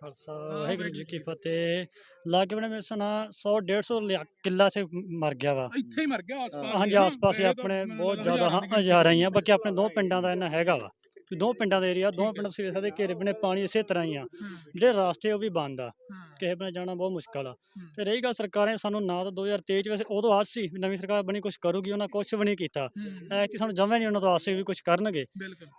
ਖਾਲਸਾ ਵਾਹਿਗੁਰੂ ਜੀ ਕੀ ਫਤਿਹ। ਲਾਗੇ ਬਣੇ ਮੇਰੇ ਸੁਣਾ 100 150 ਕਿੱਲਾ ਸੇ ਮਰ ਗਿਆ ਵਾ। ਇੱਥੇ ਹੀ ਮਰ ਗਿਆ ਆਸ-ਪਾਸ ਹਾਂਜੀ ਆਸ-ਪਾਸ ਆਪਣੇ ਬਹੁਤ ਜ਼ਿਆਦਾ ਹਾਂ ਹਜ਼ਾਰਾਂ ਹੀ ਆ ਬਾਕੀ ਆਪਣੇ ਦੋ ਪਿੰਡਾਂ ਦਾ ਇਹਨਾਂ ਹੈਗਾ ਵਾ। ਵੀ ਦੋ ਪਿੰਡਾਂ ਦਾ ਏਰੀਆ ਦੋ ਪਿੰਡ ਸਵੇਰ ਦੇ ਘੇਰੇ ਬਣੇ ਪਾਣੀ ਇਸੇ ਤਰ੍ਹਾਂ ਹੀ ਆ। ਜਿਹੜੇ ਰਾਸਤੇ ਉਹ ਵੀ ਬੰਦ ਆ। ਕਿਸੇ ਬਣੇ ਜਾਣਾ ਬਹੁਤ ਮੁਸ਼ਕਲ ਆ। ਤੇ ਰਹੀ ਗੱਲ ਸਰਕਾਰਾਂ ਨੇ ਸਾਨੂੰ ਨਾ ਤਾਂ 2023 ਚ ਵੈਸੇ ਉਦੋਂ ਆਸ ਸੀ ਵੀ ਨਵੀਂ ਸਰਕਾਰ ਬਣੀ ਕੁਝ ਕਰੂਗੀ ਉਹਨਾਂ ਕੁਝ ਵੀ ਨਹੀਂ ਕੀਤਾ। ਹੂੰ, ਐਤਕੀ ਸਾਨੂੰ ਜਮਾਂ ਨਹੀਂ ਉਹਨਾਂ ਤੋਂ ਆਸ ਸੀ ਵੀ ਕੁਝ ਕਰਨਗੇ।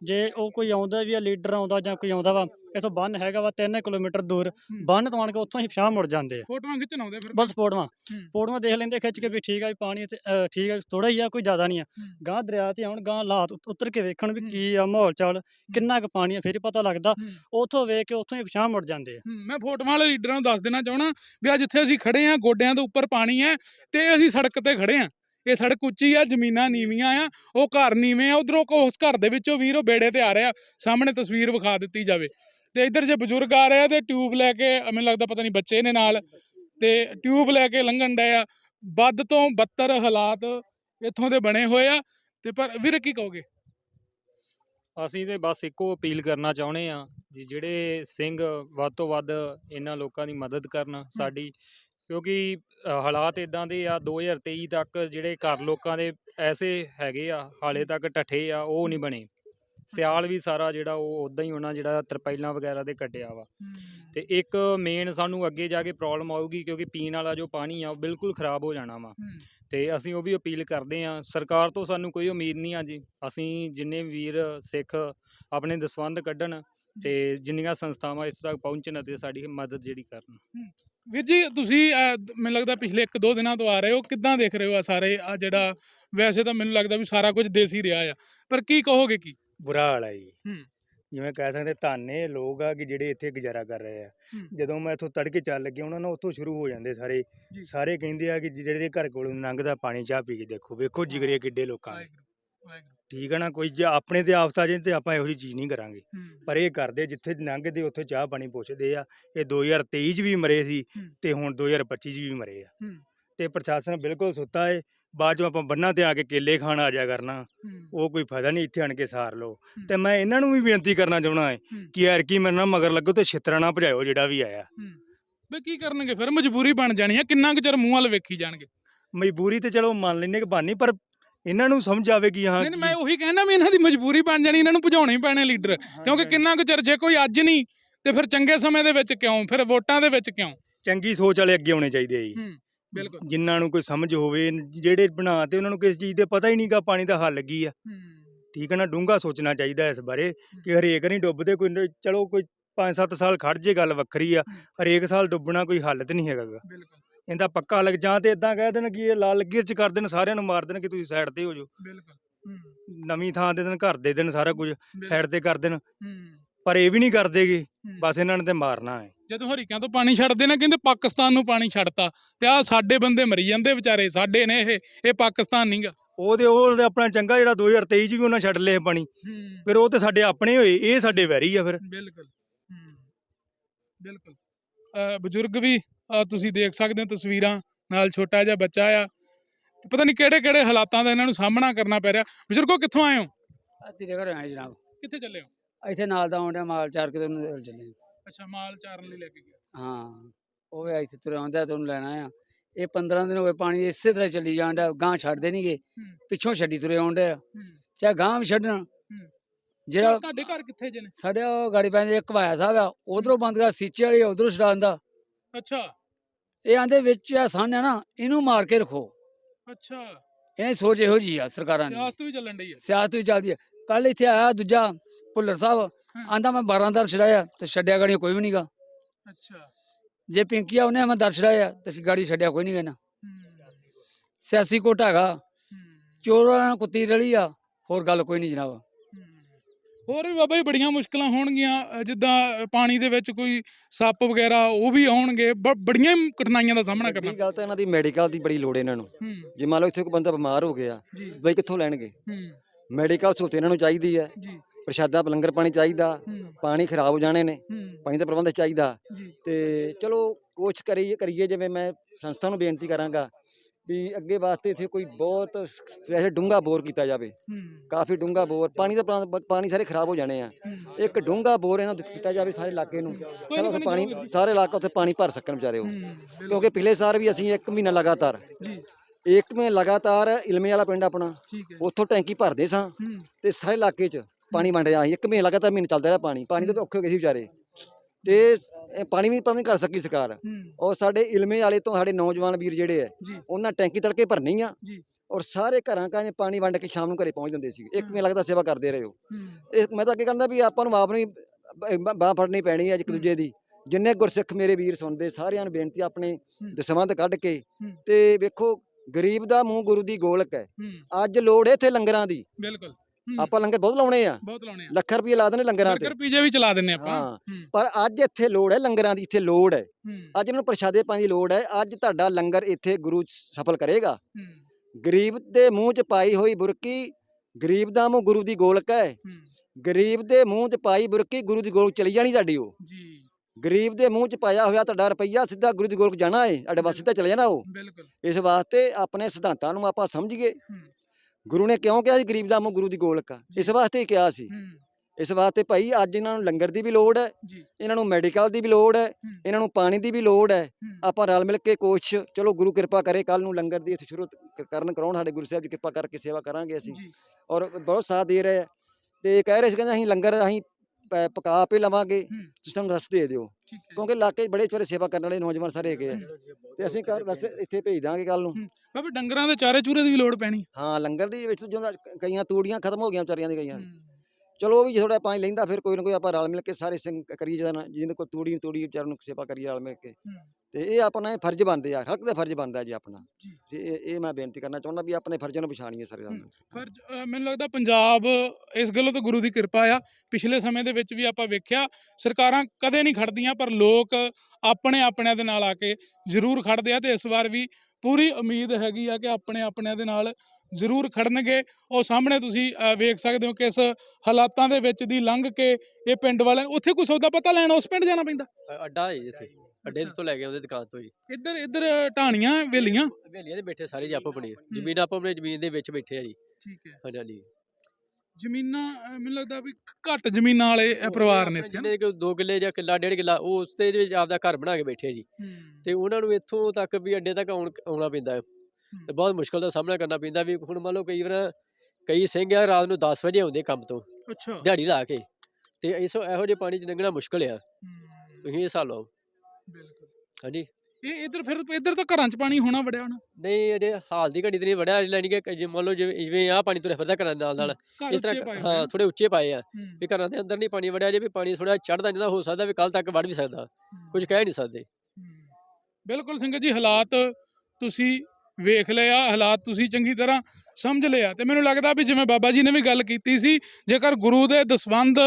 ਜੇ ਉਹ ਕੋਈ ਆਉਂਦਾ ਵੀ ਆ ਲੀਡਰ ਆਉਂਦਾ ਜਾਂ ਕੋਈ ਆਉਂਦਾ ਵਾ ਇਥੋਂ ਬੰਨ ਹੈਗਾ ਵਾ 3 ਕਿਲੋਮੀਟਰ ਦੂਰ। ਬੰਨ ਤੋਂ ਆਣ ਕੇ ਉੱਥੋਂ ਹੀ ਪਛਾਣ ਮੁੜ ਜਾਂਦੇ ਆ। ਫੋਟੋਆਂ ਖਿੱਚਣ ਆਉਂਦੇ ਫਿਰ। ਬਸ ਫੋਟੋਆਂ। ਫੋਟੋਆਂ ਦੇਖ ਲੈਂਦੇ ਖਿੱਚ ਕੇ ਵੀ ਠੀਕ ਆ ਵੀ ਪਾਣੀ ਠੀਕ ਆ ਥੋੜਾ ਹੀ ਆ ਕੋਈ ਜ਼ਿਆਦਾ ਨਹੀਂ ਆ। ਗਾਂ ਦਰਿਆ ਤੇ ਆਉਣ ਗਾਂ ਹਾਲਾਤ ਉਤ- ਉਤਰ ਕੇ ਵੇਖਣ ਵੀ। ਕੀ ਆ ਮਾਹੌਲ ਚਾਲ ਕਿੰਨਾ ਕੁ ਪਾਣੀ ਆ ਫਿਰ ਹੀ ਪਤਾ ਲੱਗਦਾ। ਹੂੰ। ਉੱਥੋਂ ਵੇਖ ਕੇ ਉੱਥੋਂ ਹੀ ਪਛਾਣ ਮੁੜ ਜਾਂਦੇ ਆ। ਮੈਂ ਫੋਟੋਆਂ ਵਾਲੇ ਲੀਡਰਾਂ ਨੂੰ ਦੱਸ ਦੇਣਾ ਚਾਹਣਾ ਵੀ ਆ ਜਿੱਥੇ ਅਸੀਂ ਖੜੇ ਆ ਗੋਡਿਆਂ ਦੇ ਉੱਪਰ ਪਾਣੀ ਹੈ ਤੇ ਅਸੀਂ ਸੜਕ ਤੇ ਖੜੇ ਆ। ਇਹ ਸੜਕ ਉੱਚੀ ਆ ਜ਼ਮੀਨਾਂ ਨੀਵੀਆਂ ਆ ਉਹ ਘਰ ਨੀਵੇਂ ਆ ਉਧਰੋਂ ਉਸ ਘਰ ਦੇ ਵਿੱਚੋਂ ਵੀਰ ਉਹ ਬੇੜੇ ਤੇ ਆ ਰਿਹਾ ਸਾਹਮਣੇ ਤਸਵੀਰ ਵਿਖਾ ਦਿੱਤੀ ਜਾਵੇ। ਤੇ ਇੱਧਰ ਜੇ ਬਜ਼ੁਰਗ ਆ ਰਹੇ ਆ ਤੇ ਟਿਊਬ ਲੈ ਕੇ ਮੈਨੂੰ ਲੱਗਦਾ ਪਤਾ ਨਹੀਂ ਬੱਚੇ ਨੇ ਨਾਲ ਤੇ ਟਿਊਬ ਲੈ ਕੇ ਲੰਘਣ ਡਏ ਆ। ਵੱਧ ਤੋਂ ਬੱਤਰ ਹਾਲਾਤ ਇੱਥੋਂ ਦੇ ਬਣੇ ਹੋਏ ਆ ਤੇ ਪਰ ਵੀਰ ਕੀ ਕਹੋਗੇ? ਅਸੀਂ ਤੇ ਬਸ ਇੱਕੋ ਅਪੀਲ ਕਰਨਾ ਚਾਹੁੰਦੇ ਆ ਜੀ ਜਿਹੜੇ ਸਿੰਘ ਵੱਧ ਤੋਂ ਵੱਧ ਇਹਨਾਂ ਲੋਕਾਂ ਦੀ ਮਦਦ ਕਰਨ ਸਾਡੀ ਕਿਉਂਕਿ ਅ, ਹਾਲਾਤ ਇਦਾਂ ਦੇ ਆ 2023 ਤੱਕ ਜਿਹੜੇ ਘਰ ਲੋਕਾਂ ਦੇ ਐਸੇ ਹੈਗੇ ਆ ਹਾਲੇ ਤੱਕ ਠੱਠੇ ਆ ਉਹ ਨਹੀਂ ਬਣੇ। ਸਿਆਲ ਵੀ ਸਾਰਾ ਜਿਹੜਾ ਉਹ ਉਦਾਂ ਹੀ ਹੋਣਾ ਜਿਹੜਾ ਤਰਪਾਈਲਾਂ ਵਗੈਰਾ ਦੇ ਕੱਟਿਆ ਵਾ। ਤੇ ਇੱਕ ਮੇਨ ਸਾਨੂੰ ਅੱਗੇ ਜਾ ਕੇ ਪ੍ਰੋਬਲਮ ਆਊਗੀ ਕਿਉਂਕਿ ਪੀਣ ਵਾਲਾ ਜੋ ਪਾਣੀ ਆ ਉਹ ਬਿਲਕੁਲ ਖਰਾਬ ਹੋ ਜਾਣਾ ਵਾ। ਤੇ ਅਸੀਂ ਉਹ ਵੀ ਅਪੀਲ ਕਰਦੇ ਆ ਸਰਕਾਰ ਤੋਂ ਸਾਨੂੰ ਕੋਈ ਉਮੀਦ ਨਹੀਂ ਆ ਜੀ। ਅਸੀਂ ਜਿੰਨੇ ਵੀਰ ਸਿੱਖ ਆਪਣੇ ਦਸਵੰਧ ਕੱਢਣ ਤੇ ਜਿੰਨੀਆਂ ਸੰਸਥਾਵਾਂ ਇੱਥੇ ਤੱਕ ਪਹੁੰਚਣ ਅਤੇ ਸਾਡੀ ਮਦਦ ਜਿਹੜੀ ਕਰਨ। ਵੀਰ ਜੀ ਤੁਸੀਂ ਮੈਨੂੰ ਲੱਗਦਾ ਪਿਛਲੇ 1-2 ਦਿਨਾਂ ਤੋਂ ਆ ਰਹੇ ਹੋ। ਕਿੱਦਾਂ ਦੇਖ ਰਹੇ ਹੋ ਆ ਸਾਰੇ ਆ ਜਿਹੜਾ ਵੈਸੇ ਤਾਂ ਮੈਨੂੰ ਲੱਗਦਾ ਵੀ ਸਾਰਾ ਕੁਝ ਦੇਸੀ ਰਿਹਾ ਆ। ਪਰ ਕੀ ਕਹੋਗੇ ਕੀ? ਬੁਰਾ ਹਾਲ ਹੈ ਜੀ ਹੂੰ। ਜਿਵੇਂ ਕਹਿ ਸਕਦੇ ਧਾਨੇ ਲੋਕ ਆ ਕਿ ਜਿਹੜੇ ਇੱਥੇ ਗੁਜ਼ਾਰਾ ਕਰ ਰਹੇ ਆ ਹੂੰ। ਜਦੋਂ ਮੈਂ ਇੱਥੋਂ ਤੜਕੇ ਚੱਲ ਲੱਗਿਆ ਉਹਨਾਂ ਨੂੰ ਉੱਥੋਂ ਸ਼ੁਰੂ ਹੋ ਜਾਂਦੇ ਸਾਰੇ ਜੀ। ਸਾਰੇ ਕਹਿੰਦੇ ਆ ਕਿ ਜਿਹੜੇ ਦੇ ਘਰ ਕੋਲੋਂ ਲੰਘਦਾ ਪਾਣੀ ਚਾਹ ਪੀ ਕੇ ਦੇਖੋ ਵੇਖੋ ਜਿਗਰੇ ਕਿੱਡੇ ਲੋਕਾਂ ਦੇ ਵਾਹਿਗੁਰੂ ਵਾਹਿਗੁਰੂ ਠੀਕ ਹੈ ਨਾ ਕੋਈ ਜੇ ਆਪਣੇ ਤੇ ਆਫਤ ਆ ਜੇ ਤੇ ਆਪਾਂ ਇਹੋ ਜਿਹੀ ਚੀਜ਼ ਨਹੀਂ ਕਰਾਂਗੇ ਹੂੰ, ਪਰ ਇਹ ਕਰਦੇ ਜਿੱਥੇ ਲੰਘਦੇ ਉੱਥੇ ਚਾਹ ਪਾਣੀ ਪੁੱਛਦੇ ਆ ਇਹ 2023 ਚ ਵੀ ਮਰੇ ਸੀ ਹੂੰ। ਤੇ ਹੁਣ 2025 ਚ ਵੀ ਮਰੇ ਆ ਹੂੰ। ਤੇ ਪ੍ਰਸ਼ਾਸਨ ਬਿਲਕੁਲ ਸੁੱਤਾ ਏ ਬਾਅਦ ਚੋਂ ਆਪਾਂ ਬੰਨਾਂ ਤੇ ਆ ਕੇ ਕੇਲੇ ਖਾਣ ਆ ਜਾ ਕਰਨਾ। ਉਹ ਕੋਈ ਫਾਇਦਾ ਨਹੀਂ ਇੱਥੇ ਆਣ ਕੇ ਸਾਰ ਲਓ। ਤੇ ਮੈਂ ਇਹਨਾਂ ਨੂੰ ਵੀ ਬੇਨਤੀ ਕਰਨਾ ਚਾਹਣਾ ਹੈ। ਕਿ ਯਾਰ ਕੀ ਮੇਰੇ ਨਾਲ ਮਗਰ ਲੱਗੋ ਤੇ ਛਿੱਤਰਾਂ ਨਾ ਭਜਾਇਓ ਜਿਹੜਾ ਵੀ ਆਇਆ। ਬਈ ਕੀ ਕਰਨਗੇ ਫਿਰ? ਮਜਬੂਰੀ ਬਣ ਜਾਣੀ ਹੈ ਕਿੰਨਾ ਕੁ ਚਿਰ ਮੂੰਹ ਵੱਲ ਵੇਖੀ ਜਾਣਗੇ? ਮਜਬੂਰੀ ਤੇ ਚਲੋ ਮੰਨ ਲੈਨੇ ਕਿ ਬਾਨੀ ਪਰ ਇਹਨਾਂ ਨੂੰ ਸਮਝ ਆਵੇ ਕਿ ਹਾਂ ਨਹੀਂ ਨਹੀਂ, ਮੈਂ ਉਹੀ ਕਹਿਣਾ ਵੀ ਇਹਨਾਂ ਦੀ ਮਜਬੂਰੀ ਬਣ ਜਾਣੀ ਇਹਨਾਂ ਨੂੰ ਭਜਾਉਣੇ ਹੀ ਪੈਣੇ ਲੀਡਰ। ਕਿਉਂਕਿ ਕਿੰਨਾ ਕੁ ਚਿਰ ਜੇ ਕੋਈ ਅੱਜ ਨਹੀਂ ਤੇ ਫਿਰ ਚੰਗੇ ਸਮੇਂ ਦੇ ਵਿੱਚ ਕਿਉਂ? ਫਿਰ ਵੋਟਾਂ ਦੇ ਵਿੱਚ ਕਿਉਂ? ਚੰਗੀ ਸੋਚ ਵਾਲੇ ਅੱਗੇ ਆਉਣੇ ਚਾਹੀਦੇ ਆ ਜੀ। ਹੂੰ। ਬਿਲਕੁਲ। ਜਿਨ੍ਹਾਂ ਨੂੰ ਕੋਈ ਸਮਝ ਹੋਵੇ ਜਿਹੜੇ ਬਣਾ ਤੇ ਉਹਨਾਂ ਨੂੰ ਕਿਸ ਚੀਜ਼ ਦੇ ਪਤਾ ਹੀ ਨਹੀਂਗਾ ਪਾਣੀ ਦਾ ਹੱਲ ਕੀ ਆ। ਠੀਕ ਹੈ ਨਾ ਡੂੰਘਾ ਸੋਚਣਾ ਚਾਹੀਦਾ ਇਸ ਬਾਰੇ ਕਿ ਹਰੇਕ ਨਹੀਂ ਡੁੱਬਦੇ ਕੋਈ ਨ- ਚਲੋ ਕੋਈ 5-7 ਸਾਲ ਖੜ ਜੇ ਗੱਲ ਵੱਖਰੀ ਆ ਹਰੇਕ ਸਾਲ ਡੁੱਬਣਾ ਕੋਈ ਹੱਲ ਤੇ ਨਹੀਂ ਹੈਗਾ ਗਾ। ਬਿਲਕੁਲ। ਇਹਦਾ ਪੱਕਾ ਲੱਗ ਜਾਂ ਤੇ ਇਦਾਂ ਕਹਿ ਦੇਣ ਕਿ ਇਹ ਲਾਲ ਗਿਰ ਚ ਕਰ ਦੇਣ ਸਾਰਿਆਂ ਨੂੰ ਮਾਰ ਦੇਣ ਕਿ ਤੁਸੀਂ ਸਾਈਡ ਤੇ ਹੋ ਜਾਓ। ਬਿਲਕੁਲ ਹੂੰ। ਨਵੀਂ ਥਾਂ ਦੇ ਦੇਣ ਘਰ ਦੇ ਦੇਣ ਸਾਰਾ ਕੁਝ ਸਾਈਡ ਤੇ ਕਰ ਦੇਣ। ਹੂੰ। ਪਰ ਇਹ ਵੀ ਨਹੀਂ ਕਰਦੇਗੇ ਹੂੰ। ਬਸ ਇਹਨਾਂ ਨੇ ਤੇ ਮਾਰਨਾ ਹੈ। ਜਦੋਂ ਹਰੀਕਿਆਂ ਤੋਂ ਪਾਣੀ ਛੱਡਦੇ ਨੇ ਕਹਿੰਦੇ ਪਾਕਿਸਤਾਨ ਨੂੰ ਪਾਣੀ ਛੱਡਤਾ ਤੇ ਆ ਸਾਡੇ ਬੰਦੇ ਮਰੀ ਜਾਂਦੇ ਵਿਚਾਰੇ ਸਾਡੇ ਨੇ ਇਹ ਇਹ ਪਾਕਿਸਤਾਨ ਨਹੀਂਗਾ ਉਹਦੇ ਉਹ ਤੇ ਆਪਣਾ ਚੰਗਾ ਜਿਹੜਾ 2023 ਚ ਵੀ ਉਹਨਾਂ ਛੱਡ ਲਏ ਪਾਣੀ। ਫਿਰ ਉਹ ਤੇ ਸਾਡੇ ਆਪਣੇ ਹੋਏ ਇਹ ਸਾਡੇ ਵੈਰੀ ਆ ਫਿਰ। ਬਿਲਕੁਲ ਬਿਲਕੁਲ। ਅ, ਬਜ਼ੁਰਗ ਵੀ ਤੁਸੀਂ ਦੇਖ ਸਕਦੇ ਹੋ ਤਸਵੀਰਾਂ ਨਾਲ ਛੋਟਾ ਜਿਹਾ ਬੱਚਾ ਆ। ਤੇ ਪਤਾ ਨਹੀਂ ਕਿਹੜੇ ਕਿਹੜੇ ਹਾਲਾਤਾਂ ਦਾ ਇਹਨਾਂ ਨੂੰ ਸਾਹਮਣਾ ਕਰਨਾ ਪੈ ਰਿਹਾ। ਬਜ਼ੁਰਗੋ ਕਿੱਥੋਂ ਆਏ ਹੋ? ਤੇਰੇ ਘਰ ਆਏ ਜਨਾਬ। ਕਿੱਥੇ ਚੱਲੇ ਹੋ? ਇੱਥੇ ਨਾਲ ਦਾ ਆਉਂਦਾ ਮਾਲ ਚਾਰ ਕਿਤੇ ਨੂੰ ਚੱਲੇ। ਅੱਛਾ ਮਾਲ ਚਾਰਨ ਲਈ ਲੈ ਕੇ ਗਿਆ। ਹਾਂ ਉਹ ਵੀ ਇੱਥੇ ਤੁਰੇ ਆਉਂਦਾ ਤੇ ਉਹਨੂੰ ਲੈਣਾ ਆ ਇਹ 15 ਦਿਨ ਹੋ ਗਏ ਪਾਣੀ ਇਸੇ ਤਰ੍ਹਾਂ ਚੱਲੀ ਜਾਣ ਡਿਆ ਗਾਂ ਛੱਡਦੇ ਨਹੀਂਗੇ ਪਿੱਛੋਂ ਛੱਡੀ ਤੁਰੇ ਆਉਣ ਡਿਆ। ਚਾਹੇ ਗਾਂ ਵੀ ਛੱਡਣ। ਜਿਹੜਾ ਤੁਹਾਡੇ ਘਰ ਕਿੱਥੇ ਜੇ ਨੇ? ਸਾਡੇ ਉਹ ਗਾੜੀ ਪੈਂਦੇ ਇੱਕ ਭਾਇਆ ਸਾਹਿਬ ਆ ਉਧਰੋਂ ਬੰਦ ਕਰ ਸੀਚੇ ਵਾਲੀ ਉਧਰੋਂ ਛਡਾ ਦਿੰਦਾ। ਅੱਛਾ। ਇਹ ਆਂਦੇ ਵਿੱਚ ਆ ਸਾਹਮਣੇ ਨਾ ਇਹਨੂੰ ਮਾਰ ਕੇ ਰੱਖੋ। ਅੱਛਾ। ਇਹ ਸੋਚ ਇਹੋ ਜੀ ਆ ਸਰਕਾਰਾਂ ਦੀ। ਸਿਆਸਤ ਵੀ ਚੱਲਣ ਡਈ ਹੈ ਸਿਆਸਤ ਵੀ ਚੱਲਦੀ ਹੈ ਕੱਲ ਇੱਥੇ ਆਇਆ ਦੂਜਾ ਭੁੱਲਰ ਸਾਹਿਬ ਆਂਦਾ ਮੈਂ 12 ਦਰ ਛਡਾਇਆ ਤੇ ਛੱਡਿਆ ਗਾੜੀ ਕੋਈ ਵੀ ਨਹੀਂਗਾ ਅੱਛਾ। ਜੇ ਪਿੰਕੀ ਆ ਉਹਨੇ ਮੈਂ ਦਰ ਛਡਾਇਆ ਤੇ ਗਾੜੀ ਛੱਡਿਆ ਕੋਈ ਨਹੀਂ ਗਾ ਨਾ ਸਿਆਸੀ ਕੋਟ ਹੈਗਾ। ਚੋਰਾਂ ਨਾਲ ਕੁੱਤੀ ਰਲੀ ਆ ਹੋਰ ਗੱਲ ਕੋਈ ਨਹੀਂ ਜਨਾਬ। ਹੋਰ ਵੀ ਬਾਬਾ ਜੀ ਬੜੀਆਂ ਮੁਸ਼ਕਲਾਂ ਹੋਣਗੀਆਂ ਜਿੱਦਾਂ ਪਾਣੀ ਦੇ ਵਿੱਚ ਕੋਈ ਸੱਪ ਵਗੈਰਾ ਉਹ ਵੀ ਆਉਣਗੇ। ਬੜੀਆਂ ਹੀ ਕਠਿਨਾਈਆਂ ਦਾ ਸਾਹਮਣਾ ਕਰਨਾ। ਵੱਡੀ ਗੱਲ ਤਾਂ ਇਹਨਾਂ ਦੀ ਮੈਡੀਕਲ ਦੀ ਬੜੀ ਲੋੜ ਹੈ ਇਹਨਾਂ ਨੂੰ। ਜੇ ਮੰਨ ਲਓ ਇੱਥੇ ਕੋਈ ਬੰਦਾ ਬਿਮਾਰ ਹੋ ਗਿਆ ਬਈ ਕਿੱਥੋਂ ਲੈਣਗੇ? ਮੈਡੀਕਲ ਸਹੂਲਤ ਇਹਨਾਂ ਨੂੰ ਚਾਹੀਦੀ ਹੈ। ਜੀ। ਪ੍ਰਸ਼ਾਦਾ ਲੰਗਰ ਪਾਣੀ ਚਾਹੀਦਾ ਹੂੰ। ਪਾਣੀ ਖਰਾਬ ਹੋ ਜਾਣੇ ਨੇ ਹੂੰ। ਪਾਣੀ ਦਾ ਪ੍ਰਬੰਧ ਚਾਹੀਦਾ। ਜੀ। ਤੇ ਚਲੋ ਕੋਸ਼ਿਸ਼ ਕਰੀਏ ਕਰੀਏ ਜਿਵੇਂ ਮੈਂ ਸੰਸਥਾ ਨੂੰ ਬੇਨਤੀ ਕਰਾਂਗਾ ਵੀ ਅੱਗੇ ਵਾਸਤੇ ਇੱਥੇ ਕੋਈ ਬਹੁਤ ਵੈਸੇ ਡੂੰਘਾ ਬੋਰ ਕੀਤਾ ਜਾਵੇ। ਹੂੰ। ਕਾਫੀ ਡੂੰਘਾ ਬੋਰ ਪਾਣੀ ਦਾ ਪ੍ਰਬੰਧ- ਪਾਣੀ ਸਾਰੇ ਖਰਾਬ ਹੋ ਜਾਣੇ ਆ। ਹੂੰ। ਇੱਕ ਡੂੰਘਾ ਬੋਰ ਇਹਨਾਂ ਨੂੰ ਕੀਤਾ ਜਾਵੇ ਸਾਰੇ ਇਲਾਕੇ ਨੂੰ ਨੀ, ਉੱਥੇ ਪਾਣੀ ਸਾਰੇ ਇਲਾਕਾ ਉੱਥੇ ਪਾਣੀ ਭਰ ਸਕਣ ਵਿਚਾਰੇ ਉਹ। ਹੂੰ ਬਿਲਕੁਲ। ਕਿਉਂਕਿ ਪਿਛਲੇ ਸਾਲ ਵੀ ਅਸੀਂ ਇੱਕ ਮਹੀਨਾ ਲਗਾਤਾਰ ਜੀ। ਇੱਕ ਮਹੀਨਾ ਲਗਾਤਾਰ ਇਲਮੇ ਵਾਲਾ ਪਿੰਡ ਆਪਣਾ ਠੀਕ ਹੈ। ਉੱਥੋਂ ਟੈਂਕੀ ਭਰਦੇ ਸਾਂ ਹੂੰ। ਤੇ ਸਾਰੇ ਇਲਾਕੇ 'ਚ ਪਾਣੀ ਵੰਡਿਆ ਸੀ। ਇੱਕ ਮਹੀਨਾ ਲਗਾਤਾਰ ਮਹੀਨਾ ਚੱਲਦਾ ਰਿਹਾ ਪਾਣੀ। ਪਾਣੀ ਤੋਂ ਔਖੇ ਹੋ ਗਏ ਸੀ ਵਿਚਾਰੇ। ਤੇ ਇਹ ਪਾਣੀ ਵੀ ਨਹੀਂ ਕਰ ਸਕੀ ਸਰਕਾਰ। ਔਰ ਸਾਡੇ ਇਲਮੇ ਵਾਲੇ ਤੋਂ ਸਾਡੇ ਨੌਜਵਾਨ ਵੀਰ ਜਿਹੜੇ ਆ ਉਹਨਾਂ ਟੈਂਕੀ ਤੜਕੇ ਭਰਨੀ ਆ। ਔਰ ਸਾਰੇ ਘਰਾਂ 'ਚ ਪਾਣੀ ਵੰਡ ਕੇ ਸ਼ਾਮ ਨੂੰ ਘਰੇ ਪਹੁੰਚ ਜਾਂਦੇ ਸੀ ਇੱਕ। ਮਹੀਨਾ ਲੱਗਦਾ ਸੇਵਾ ਕਰਦੇ ਰਹੇ ਹੋ। ਇਹ ਮੈਂ ਤਾਂ ਅੱਗੇ ਕਹਿੰਦਾ ਵੀ ਆਪਾਂ ਨੂੰ ਆਪ ਨੂੰ ਬਾਹ ਫੜਨੀ ਪੈਣੀ ਹੈ ਇੱਕ ਦੂਜੇ ਦੀ। ਜਿੰਨੇ ਗੁਰਸਿੱਖ ਮੇਰੇ ਵੀਰ ਸੁਣਦੇ ਸਾਰਿਆਂ ਨੂੰ ਬੇਨਤੀ ਆਪਣੇ। ਦਸਵੰਧ ਕੱਢ ਕੇ। ਤੇ ਵੇਖੋ ਗਰੀਬ ਦਾ ਮੂੰਹ ਗੁਰੂ ਦੀ ਗੋਲਕ ਹੈ। ਅੱਜ ਲੋੜ ਹੈ ਇੱਥੇ ਲੰਗਰਾਂ ਦੀ। ਬਿਲਕੁਲ। ਆਪਾਂ ਲੰਗਰ ਬਹੁਤ ਲਾਉਣੇ ਆ। ਬਹੁਤ ਲਾਉਣੇ ਆ। ਲੱਖ ਰੁਪਏ ਲਾ ਦੇਣੇ ਲੰਗਰਾਂ ਤੇ। ਪੀਜੇ ਵੀ ਚਲਾ ਦਿੰਨੇ ਆਪਾਂ। ਹਾਂ। ਪਰ ਅੱਜ ਇੱਥੇ ਲੋੜ ਹੈ ਲੰਗਰਾਂ ਦੀ ਇੱਥੇ ਲੋੜ ਹੈ। ਅੱਜ ਇਹਨਾਂ ਨੂੰ ਪ੍ਰਸ਼ਾਦੇ ਪਾਣੀ ਦੀ ਲੋੜ ਹੈ। ਅੱਜ ਤੁਹਾਡਾ ਲੰਗਰ ਇੱਥੇ ਗੁਰੂ ਸਫਲ ਕਰੇਗਾ। ਗਰੀਬ ਦੇ ਮੂੰਹ 'ਚ ਪਾਈ ਹੋਈ ਬੁਰਕੀ ਗਰੀਬ ਦਾ ਮੂੰਹ ਗੁਰੂ ਦੀ ਗੋਲਕ ਹੈ। ਗਰੀਬ ਦੇ ਮੂੰਹ 'ਚ ਪਾਈ ਬੁਰਕੀ ਗੁਰੂ ਦੀ ਗੋਲਕ ਚਲੀ ਜਾਣੀ ਤੁਹਾਡੀ ਉਹ। ਜੀ। ਗਰੀਬ ਦੇ ਮੂੰਹ 'ਚ ਪਾਇਆ ਹੋਇਆ ਤੁਹਾਡਾ ਰੁਪਈਆ ਸਿੱਧਾ ਗੁਰੂ ਦੀ ਗੋਲਕ ਜਾਣਾ ਏ। ਵੱਲ ਸਿੱਧਾ ਚਲੇ ਜਾਣਾ ਉਹ। ਬਿਲਕੁਲ। ਇਸ ਵਾਸਤੇ ਆਪਣੇ ਸਿਧਾਂਤਾਂ ਨੂੰ ਆਪਾਂ ਸਮਝੀਏ ਗੁਰੂ ਨੇ ਕਿਉਂ ਕਿਹਾ ਸੀ? ਗਰੀਬ ਦਾ ਮੂੰਹ ਗੁਰੂ ਦੀ ਗੋਲਕ ਆ। ਇਸ ਵਾਸਤੇ ਹੀ ਕਿਹਾ ਸੀ। ਇਸ ਵਾਸਤੇ ਭਾਈ ਅੱਜ ਇਹਨਾਂ ਨੂੰ ਲੰਗਰ ਦੀ ਵੀ ਲੋੜ ਹੈ ਇਹਨਾਂ ਨੂੰ ਮੈਡੀਕਲ ਦੀ ਵੀ ਲੋੜ ਹੈ। ਇਹਨਾਂ ਨੂੰ ਪਾਣੀ ਦੀ ਵੀ ਲੋੜ ਹੈ। ਆਪਾਂ ਰਲ ਮਿਲ ਕੇ ਕੋਸ਼ਿਸ਼ ਚਲੋ ਗੁਰੂ ਕਿਰਪਾ ਕਰੇ ਕੱਲ ਨੂੰ ਲੰਗਰ ਦੀ ਇੱਥੇ ਸ਼ੁਰੂ ਕਰਨ ਕਰਾਉਣ ਸਾਡੇ ਗੁਰੂ ਸਾਹਿਬ ਜੀ ਕਿਰਪਾ ਕਰਕੇ ਸੇਵਾ ਕਰਾਂਗੇ ਅਸੀਂ। ਔਰ ਬਹੁਤ ਸਾਥ ਦੇ ਰਹੇ ਤੇ ਕਹਿ ਰਹੇ ਸੀ ਕਹਿੰਦੇ ਅਸੀਂ ਲੰਗਰ ਅਸੀਂ ਪ- ਪਕਾ ਪੇ ਲਵਾਂਗੇ ਤੁਸੀਂ ਸਾਨੂੰ ਰਸ ਦੇ ਦਿਓ। ਕਿਉਂਕਿ ਇਲਾਕੇ 'ਚ ਬੜੇ ਚੋਰੇ ਸੇਵਾ ਕਰਨ ਵਾਲੇ ਨੌਜਵਾਨ ਸਾਰੇ ਹੈਗੇ ਆ। ਤੇ ਅਸੀਂ ਘਰ ਰਸ ਇੱਥੇ ਭੇਜ ਦਾਂਗੇ ਕੱਲ ਨੂੰ। ਬਾਬਾ ਡੰਗਰਾਂ ਦੇ ਚਾਰੇ ਚੂਰੇ ਦੀ ਵੀ ਲੋੜ ਪੈਣੀ ਹਾਂ ਲੰਗਰ ਦੀ ਵਿੱਚ ਜਿਉਂਦਾ ਕਈਆਂ ਤੂੜੀਆਂ ਖਤਮ ਹੋ ਗਈਆਂ ਵਿਚਾਰੀਆਂ ਦੀ ਕਈਆਂ ਚਲੋ ਉਹ ਵੀ ਥੋੜਾ ਪਾਣੀ ਲੈਂਦਾ ਫਿਰ ਕੋਈ ਨਾ ਕੋਈ ਆਪਾਂ ਰਲ ਮਿਲ ਕੇ ਸਾਰੇ ਸਿੰਘ ਕਰੀਏ ਜਿਹਦਾ ਜਿਹਦੇ ਕੋਲ ਤੂੜੀ ਤੂੜੀ ਵਿਚਾਰ ਨੂੰ ਸੇਵਾ ਕਰੀਏ ਰਲ ਮਿਲ ਕੇ। ਤੇ ਇਹ ਆਪਣਾ ਇਹ ਫਰਜ਼ ਬਣਦੇ ਆ ਹੱਕ ਦਾ ਫਰਜ਼ ਬਣਦਾ ਜੀ ਆਪਣਾ। ਜੀ। ਤੇ ਇਹ ਇਹ ਮੈਂ ਬੇਨਤੀ ਕਰਨਾ ਚਾਹੁੰਦਾ ਵੀ ਆਪਣੇ ਫਰਜ਼ਾਂ ਨੂੰ ਪਛਾਣੀਏ ਸਾਰੇ ਪਰ ਜ- ਅ, ਮੈਨੂੰ ਲੱਗਦਾ ਪੰਜਾਬ ਇਸ ਗੱਲੋਂ ਤਾਂ ਗੁਰੂ ਦੀ ਕਿਰਪਾ ਆ। ਪਿਛਲੇ ਸਮੇਂ ਦੇ ਵਿੱਚ ਵੀ ਆਪਾਂ ਵੇਖਿਆ ਸਰਕਾਰਾਂ ਕਦੇ ਨਹੀਂ ਖੜਦੀਆਂ ਪਰ ਲੋਕ ਆਪਣੇ ਆਪਣਿਆਂ ਦੇ ਨਾਲ ਆ ਕੇ ਜ਼ਰੂਰ ਖੜਦੇ ਆ ਤੇ ਇਸ ਵਾਰ ਵੀ ਪੂਰੀ ਉਮੀਦ ਹੈਗੀ ਆ ਕਿ ਆਪਣੇ ਆਪਣਿਆਂ ਦੇ ਨਾਲ ਜ਼ਰੂਰ ਖੜਨਗੇ। ਉਹ ਸਾਹਮਣੇ ਤੁਸੀਂ ਵੇਖ ਸਕਦੇ ਹੋ ਕਿ ਇਸ ਹਾਲਾਤਾਂ ਦੇ ਵਿੱਚ ਦੀ ਲੰਘ ਕੇ ਇਹ ਪਿੰਡ ਵਾਲੇ ਉੱਥੇ ਕੋਈ ਸੌਦਾ ਪਤਾ ਲੈਣ ਉਸ ਪਿੰਡ ਜਾਣਾ ਪੈਂਦਾ? ਅ- ਅੱਡਾ ਹੈ ਜੀ ਇੱਥੇ। ਅੱਡੇ ਅੱਛਾ। ਤੋਂ ਲੈ ਕੇ ਆਉਂਦੇ ਦੁਕਾਨ ਤੋਂ ਜੀ। ਇੱਧਰ ਇੱਧਰ ਢਾਣੀਆਂ ਵੇਲੀਆਂ? ਹਵੇਲੀਆਂ ਦੇ ਬੈਠੇ ਸਾਰੇ ਜੀ ਆਪੋ ਆਪਣੀ ਜ਼ਮੀਨ ਆਪੋ ਆਪਣੀ ਜ਼ਮੀਨ ਦੇ ਵਿੱਚ ਬੈਠੇ ਆ ਜੀ। ਠੀਕ ਹੈ। ਹਾਂਜੀ ਹਾਂਜੀ। ਜ਼ਮੀਨਾਂ ਅ, ਮੈਨੂੰ ਲੱਗਦਾ ਵੀ ਘੱਟ ਜ਼ਮੀਨਾਂ ਵਾਲੇ ਅ, ਪਰਿਵਾਰ ਨੇ ਇੱਥੇ ਨਾ। ਜਿਹਨੇ ਕਿ 2 ਕਿੱਲੇ ਜਾਂ ਕਿੱਲਾ ਡੇਢ ਕਿੱਲਾ ਉਹ ਉਸ ਦੇ ਵਿੱਚ ਆਪਦਾ ਘਰ ਬਣਾ ਕੇ ਬੈਠੇ ਆ ਜੀ। ਹੂੰ। ਤੇ ਉਹਨਾਂ ਨੂੰ ਇੱਥੋਂ ਤੱਕ ਵੀ ਅੱਡੇ ਤੱਕ ਆਉਣ ਆਉਣਾ ਪੈਂਦਾ ਹੈ। ਤੇ ਬਹੁਤ ਮੁਸ਼ਕਲ ਦਾ ਸਾਹਮਣਾ ਕਰਨਾ ਪੈਂਦਾ ਵੀ ਹੁਣ ਮੰਨ ਲਓ ਕਈ ਵਾਰ ਕਈ ਸਿੰਘ ਆ ਰਾਤ ਨੂੰ 10 ਵਜੇ ਆਉਂਦੇ ਕੰਮ ਤੋਂ ਅੱਛਾ। ਦਿਹਾੜੀ ਲਾ ਕੇ। ਤੇ ਇਸ ਇਹੋ ਜਿਹੇ ਪਾਣੀ 'ਚ ਲੰਘਣਾ ਮੁਸ਼ਕਲ ਆ। ਹੂੰ, ਤੁਸੀਂ ਇਹ ਹਿਸਾਬ ਲਾਓ। ਬਿਲਕੁਲ। ਹਾਂਜੀ। ਇਹ ਇੱਧਰ ਫਿਰ ਇੱਧਰ ਤਾਂ ਘਰਾਂ 'ਚ ਪਾਣੀ ਹੋਣਾ ਵੜਿਆ ਹੋਣਾ। ਨਹੀਂ ਅਜੇ ਹਾਲ ਦੀ ਘੜੀ ਤੇ ਨਹੀਂ ਵੜਿਆ। ਲੈਣੀ ਕਿ ਜੇ ਮੰਨ ਲਓ ਜਿਵੇਂ ਜਿਵੇਂ ਆਹ ਪਾਣੀ ਤੁਰਿਆ ਫਿਰਦਾ ਘਰਾਂ ਦੇ ਨਾਲ ਨਾਲ ਘਰ ਇਸ ਉੱਚੇ ਤਰ੍ਹਾਂ ਪਾਏ ਹਾਂ ਥੋੜੇ ਉੱਚੇ ਪਾਏ ਆ ਹੂੰ, ਵੀ ਘਰਾਂ ਦੇ ਅੰਦਰ ਨਹੀਂ ਪਾਣੀ ਵੜਿਆ ਜੇ ਵੀ ਪਾਣੀ ਥੋੜਾ ਚੜਦਾ ਜਾਂਦਾ ਹੋ ਸਕਦਾ ਵੀ ਕੱਲ ਤੱਕ ਵੜ ਵੀ ਸਕਦਾ। ਕੁਝ ਕਹਿ ਨਹੀਂ ਸਕਦੇ। ਬਿਲਕੁਲ ਸਿੰਘ ਜੀ ਹਾਲਾਤ ਤੁਸੀਂ ਵੇਖ ਲਏ ਆ, ਹਾਲਾਤ ਤੁਸੀਂ ਚੰਗੀ ਤਰ੍ਹਾਂ ਸਮਝ ਲਿਆ ਤੇ ਮੈਨੂੰ ਲੱਗਦਾ ਵੀ ਜਿਵੇਂ ਬਾਬਾ ਜੀ ਨੇ ਵੀ ਗੱਲ ਕੀਤੀ ਸੀ, ਜੇਕਰ ਗੁਰੂ ਦੇ ਦਸਵੰਦ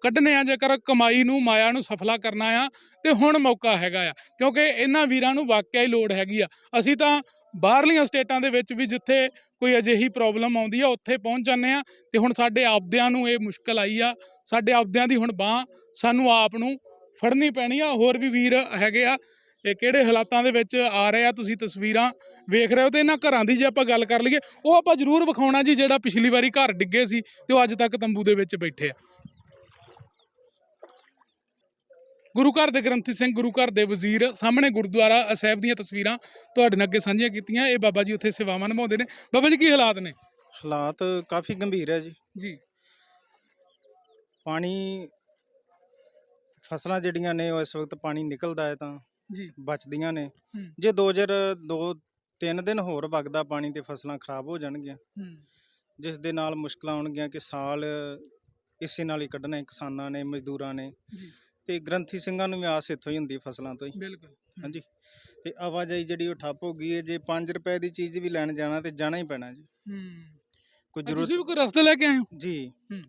ਕੱਢਨੇ ਆ, ਜੇਕਰ ਕਮਾਈ ਨੂੰ, ਮਾਇਆ ਨੂੰ ਸਫਲਾ ਕਰਨਾ ਆ, ਤੇ ਹੁਣ ਮੌਕਾ ਹੈਗਾ ਆ। ਕਿਉਂਕਿ ਇਹਨਾਂ ਵੀਰਾਂ ਨੂੰ ਵਾਕਿਆ ਹੀ ਲੋੜ ਹੈਗੀ ਆ। ਅਸੀਂ ਤਾਂ ਬਾਹਰਲੀਆਂ ਸਟੇਟਾਂ ਦੇ ਵਿੱਚ ਵੀ ਜਿੱਥੇ ਕੋਈ ਅਜਿਹੀ ਪ੍ਰੋਬਲਮ ਆਉਂਦੀ ਆ, ਉੱਥੇ ਪਹੁੰਚ ਜਾਂਦੇ ਆ। ਤੇ ਹੁਣ ਸਾਡੇ ਆਪਦਿਆਂ ਨੂੰ ਇਹ ਮੁਸ਼ਕਲ ਆਈ ਆ। ਸਾਡੇ ਆਪਦਿਆਂ ਦੀ ਹੁਣ ਬਾਹ ਸਾਨੂੰ ਆਪ ਨੂੰ ਫੜਨੀ ਪੈਣੀ ਆ। ਹੋਰ ਵੀ ਵੀਰ ਹੈਗੇ ਆ। ਇਹ ਕਿਹੜੇ ਹਾਲਾਤਾਂ ਦੇ ਵਿੱਚ ਆ ਰਹੇ ਆ ਤੁਸੀਂ ਤਸਵੀਰਾਂ ਵੇਖ ਰਹੇ ਹੋ ਤੇ ਇਹਨਾਂ ਘਰਾਂ ਦੀ ਜੇ ਆਪਾਂ ਗੱਲ ਕਰ ਲਈਏ ਉਹ ਆਪਾਂ ਜ਼ਰੂਰ ਵਿਖਾਉਣਾ ਜੀ ਜਿਹੜਾ ਪਿਛਲੀ ਵਾਰੀ ਘਰ ਡਿੱਗੇ ਸੀ ਤੇ ਉਹ ਅੱਜ ਤੱਕ ਤੰਬੂ ਦੇ ਵਿੱਚ ਬੈਠੇ ਆ। ਗੁਰੂ ਘਰ ਦੇ ਗ੍ਰੰਥੀ ਸਿੰਘ ਗੁਰੂ ਘਰ ਦੇ ਵਜ਼ੀਰ ਸਾਹਮਣੇ ਗੁਰਦੁਆਰਾ ਸਾਹਿਬ ਦੀਆਂ ਤਸਵੀਰਾਂ ਤੁਹਾਡੇ ਨਾਲ ਅੱਗੇ ਸਾਂਝੀਆਂ ਕੀਤੀਆਂ। ਇਹ ਬਾਬਾ ਜੀ ਉੱਥੇ ਸੇਵਾਵਾਂ ਨਿਭਾਉਂਦੇ ਨੇ। ਬਾਬਾ ਜੀ ਕੀ ਹਾਲਾਤ ਨੇ? ਹਾਲਾਤ ਕਾਫੀ ਗੰਭੀਰ ਹੈ ਜੀ। ਜੀ। ਪਾਣੀ ਫਸਲਾਂ ਜਿਹੜੀਆਂ ਨੇ ਉਹ ਇਸ ਵਕਤ ਪਾਣੀ ਨਿਕਲਦਾ ਹੈ ਤਾਂ ਜੀ। ਬਚਦੀਆਂ ਨੇ। ਹੂੰ। ਜੇ ਦੋ ਜਰ ਦੋ ਤਿੰਨ ਦਿਨ ਹੋਰ ਵਗਦਾ ਪਾਣੀ ਤੇ ਫਸਲਾਂ ਖਰਾਬ ਹੋ ਜਾਣਗੀਆਂ। ਜਿਸ ਦੇ ਨਾਲ ਮੁਸ਼ਕਲਾਂ ਆਉਣਗੀਆਂ ਕਿ ਸਾਲ ਇਸੇ ਨਾਲ ਹੀ ਕੱਢਣਾ ਹੈ ਕਿਸਾਨਾਂ ਨੇ ਮਜ਼ਦੂਰਾਂ ਨੇ। ਜੀ। ਤੇ ਗ੍ਰੰਥੀ ਸਿੰਘਾਂ ਨੂੰ ਵੀ ਆਸ ਇੱਥੋਂ ਹੀ ਹੁੰਦੀ ਫਸਲਾਂ ਤੋਂ ਹੀ। ਬਿਲਕੁਲ। ਹਾਂਜੀ। ਤੇ ਆਵਾਜਾਈ ਜਿਹੜੀ ਉਹ ਠੱਪ ਹੋ ਗਈ ਹੈ ਜੇ 5 ਰੁਪਏ ਦੀ ਚੀਜ਼ ਵੀ ਲੈਣ ਜਾਣਾ ਤੇ ਜਾਣਾ ਹੀ ਪੈਣਾ ਜੀ। ਹੂੰ। ਕੋਈ ਤੁਸੀਂ ਜ਼ਰੂਰਤ ਵੀ ਕੋਈ ਰਸਤੇ ਲੈ ਕੇ ਆਏ ਹੋ? ਜੀ। ਹੂੰ।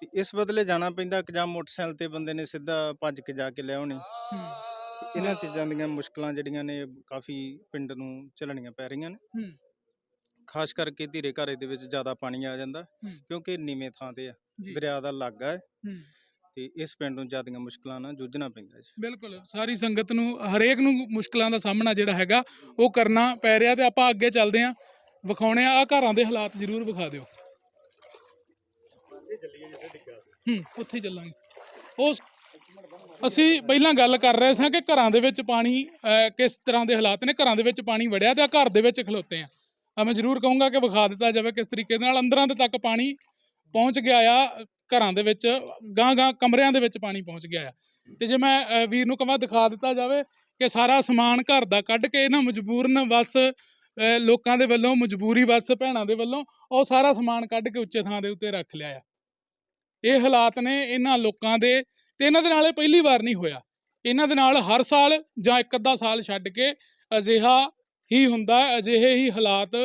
ਤੇ ਇਸ ਬਦਲੇ ਜਾਣਾ ਪੈਂਦਾ ਕਿ ਜਾਂ ਮੋਟਰਸਾਈਕਲ ਤੇ ਬੰਦੇ ਨੇ ਸਿੱਧਾ ਭੱਜ ਕੇ ਜਾ ਕੇ ਲੈ ਆਉਣੀ। ਤੇ ਇਹਨਾਂ ਚੀਜ਼ਾਂ ਦੀਆਂ ਮੁਸ਼ਕਲਾਂ ਜਿਹੜੀਆਂ ਨੇ ਕਾਫੀ ਪਿੰਡ ਨੂੰ ਝੱਲਣੀਆਂ ਪੈ ਰਹੀਆਂ ਨੇ। ਹੂੰ। ਖਾਸ ਕਰਕੇ ਧੀਰੇ ਘਾਰੇ ਦੇ ਵਿੱਚ ਜ਼ਿਆਦਾ ਪਾਣੀ ਆ ਜਾਂਦਾ ਹੂੰ। ਕਿਉਂਕਿ ਨੀਵੇਂ ਥਾਂ ਤੇ ਆ ਜੀ। ਦਰਿਆ ਦਾ ਲਾਗਾ ਹੈ। ਹੂੰ। ਤੇ ਇਸ ਪਿੰਡ ਨੂੰ ਜ਼ਿਆਦੀਆਂ ਮੁਸ਼ਕਲਾਂ ਨਾਲ ਜੂਝਣਾ ਪੈਂਦਾ ਜੀ। ਬਿਲਕੁਲ ਸਾਰੀ ਸੰਗਤ ਨੂੰ ਹਰੇਕ ਨੂੰ ਮੁਸ਼ਕਲਾਂ ਦਾ ਸਾਹਮਣਾ ਜਿਹੜਾ ਹੈਗਾ ਉਹ ਕਰਨਾ ਪੈ ਰਿਹਾ ਤੇ ਆਪਾਂ ਅੱਗੇ ਚੱਲਦੇ ਆਂ ਵਿਖਾਉਣੇ ਆ ਆਹ ਘਰਾਂ ਦੇ ਹਾਲਾਤ ਜ਼ਰੂਰ ਵਿਖਾ ਦਿਓ। ਹੂੰ ਉੱਥੇ ਹੀ ਚੱਲਾਂਗੇ। ਉਸ ਅਸੀਂ ਪਹਿਲਾਂ ਗੱਲ ਕਰ ਰਹੇ ਸਾਂ ਕਿ ਘਰਾਂ ਦੇ ਵਿੱਚ ਪਾਣੀ ਅਹ, ਕਿਸ ਤਰ੍ਹਾਂ ਦੇ ਹਾਲਾਤ ਨੇ? ਘਰਾਂ ਦੇ ਵਿੱਚ ਪਾਣੀ ਵੜਿਆ ਤੇ ਆ ਘਰ ਦੇ ਵਿੱਚ ਖਲੋਤੇ ਆ। ਮੈਂ ਜ਼ਰੂਰ ਕਹੂੰਗਾ ਕਿ ਵਿਖਾ ਦਿੱਤਾ ਜਾਵੇ ਕਿਸ ਤਰੀਕੇ ਦੇ ਨਾਲ ਅੰਦਰਾਂ ਦੇ ਤੱਕ ਪਾਣੀ ਪਹੁੰਚ ਗਿਆ ਆ ਘਰਾਂ ਦੇ ਵਿੱਚ ਗਾਂ ਗਾਂ ਕਮਰਿਆਂ ਦੇ ਵਿੱਚ ਪਾਣੀ ਪਹੁੰਚ ਗਿਆ ਆ। ਤੇ ਜੇ ਮੈਂ ਵੀਰ ਨੂੰ ਕਹਾਂ ਦਿਖਾ ਦਿੱਤਾ ਜਾਵੇ ਕਿ ਸਾਰਾ ਸਮਾਨ ਘਰ ਦਾ ਕੱਢ ਕੇ ਇਹਨਾਂ ਮਜਬੂਰਨ ਬਸ ਅਹ, ਲੋਕਾਂ ਦੇ ਵੱਲੋਂ ਮਜਬੂਰੀ ਬਸ ਭੈਣਾਂ ਦੇ ਵੱਲੋਂ ਉਹ ਸਾਰਾ ਸਮਾਨ ਕੱਢ ਕੇ ਉੱਚੇ ਥਾਂ ਦੇ ਉੱਤੇ ਰੱਖ ਲਿਆ ਆ। ਇਹ ਹਾਲਾਤ ਨੇ ਇਹਨਾਂ ਲੋਕਾਂ ਦੇ ਤੇ ਇਹਨਾਂ ਦੇ ਨਾਲ ਇਹ ਪਹਿਲੀ ਵਾਰ ਨਹੀਂ ਹੋਇਆ। ਇਹਨਾਂ ਦੇ ਨਾਲ ਹਰ ਸਾਲ ਜਾਂ ਇੱਕ ਅੱਧਾ ਸਾਲ ਛੱਡ ਕੇ ਅਜਿਹਾ ਹੀ ਹੁੰਦਾ, ਅਜਿਹੇ ਹੀ ਹਾਲਾਤ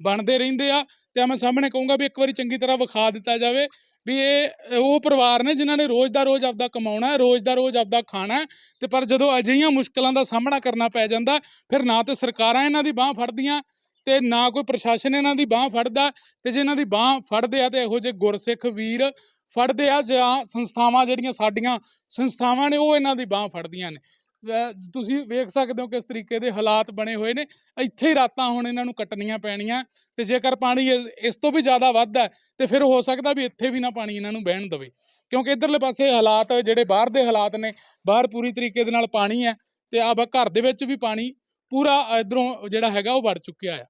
ਬਣਦੇ ਰਹਿੰਦੇ ਆ। ਤੇ ਮੈਂ ਸਾਹਮਣੇ ਕਹੂੰਗਾ ਵੀ ਇੱਕ ਵਾਰੀ ਚੰਗੀ ਤਰ੍ਹਾਂ ਵਿਖਾ ਦਿੱਤਾ ਜਾਵੇ ਵੀ ਇਹ, ਉਹ ਪਰਿਵਾਰ ਨੇ ਜਿਨ੍ਹਾਂ ਨੇ ਰੋਜ਼ ਦਾ ਰੋਜ਼ ਆਪਦਾ ਕਮਾਉਣਾ ਹੈ, ਰੋਜ਼ ਦਾ ਰੋਜ਼ ਆਪਦਾ ਖਾਣਾ ਹੈ, ਤੇ ਪਰ ਜਦੋਂ ਅਜਿਹੀਆਂ ਮੁਸ਼ਕਲਾਂ ਦਾ ਸਾਹਮਣਾ ਕਰਨਾ ਪੈ ਜਾਂਦਾ, ਫਿਰ ਨਾ ਤੇ ਸਰਕਾਰਾਂ ਇਹਨਾਂ ਦੀ ਬਾਹ ਫੜਦੀਆਂ ਤੇ ਨਾ ਕੋਈ ਪ੍ਰਸ਼ਾਸਨ ਇਹਨਾਂ ਦੀ ਬਾਹ ਫੜਦਾ। ਤੇ ਜੇ ਇਹਨਾਂ ਦੀ ਬਾਹ ਫੜਦੇ ਆ ਤੇ ਇਹੋ ਜਿਹੇ ਗੁਰਸਿੱਖ ਵੀਰ ਫੜਦੇ ਆ ਜਾਂ ਸੰਸਥਾਵਾਂ ਜਿਹੜੀਆਂ ਸਾਡੀਆਂ ਸੰਸਥਾਵਾਂ ਨੇ ਉਹ ਇਹਨਾਂ ਦੀ ਬਾਹ ਫੜਦੀਆਂ ਨੇ। ਤੁਸੀਂ ਵੇਖ ਸਕਦੇ ਹੋ ਕਿਸ ਤਰੀਕੇ ਦੇ ਹਾਲਾਤ ਬਣੇ ਹੋਏ ਨੇ। ਇੱਥੇ ਹੀ ਰਾਤਾਂ ਹੁਣ ਇਹਨਾਂ ਨੂੰ ਕੱਟਣੀਆਂ ਪੈਣੀਆਂ ਤੇ ਜੇਕਰ ਪਾਣੀ ਇਸ ਤੋਂ ਵੀ ਜ਼ਿਆਦਾ ਵੱਧਦਾ ਹੈ, ਤੇ ਫਿਰ ਹੋ ਸਕਦਾ ਵੀ ਇੱਥੇ ਵੀ ਨਾ ਪਾਣੀ ਇਹਨਾਂ ਨੂੰ ਬਹਿਣ ਦੇਵੇ। ਕਿਉਂਕਿ ਇਧਰਲੇ ਪਾਸੇ ਹਾਲਾਤ ਜਿਹੜੇ ਬਾਹਰ ਦੇ ਹਾਲਾਤ ਨੇ ਬਾਹਰ ਪੂਰੀ ਤਰੀਕੇ ਦੇ ਨਾਲ ਪਾਣੀ ਹੈ ਤੇ ਆ ਘਰ ਦੇ ਵਿੱਚ ਵੀ ਪਾਣੀ ਪੂਰਾ ਇਧਰੋਂ ਜਿਹੜਾ ਹੈਗਾ ਉਹ ਵੜ ਚੁੱਕਿਆ ਆ।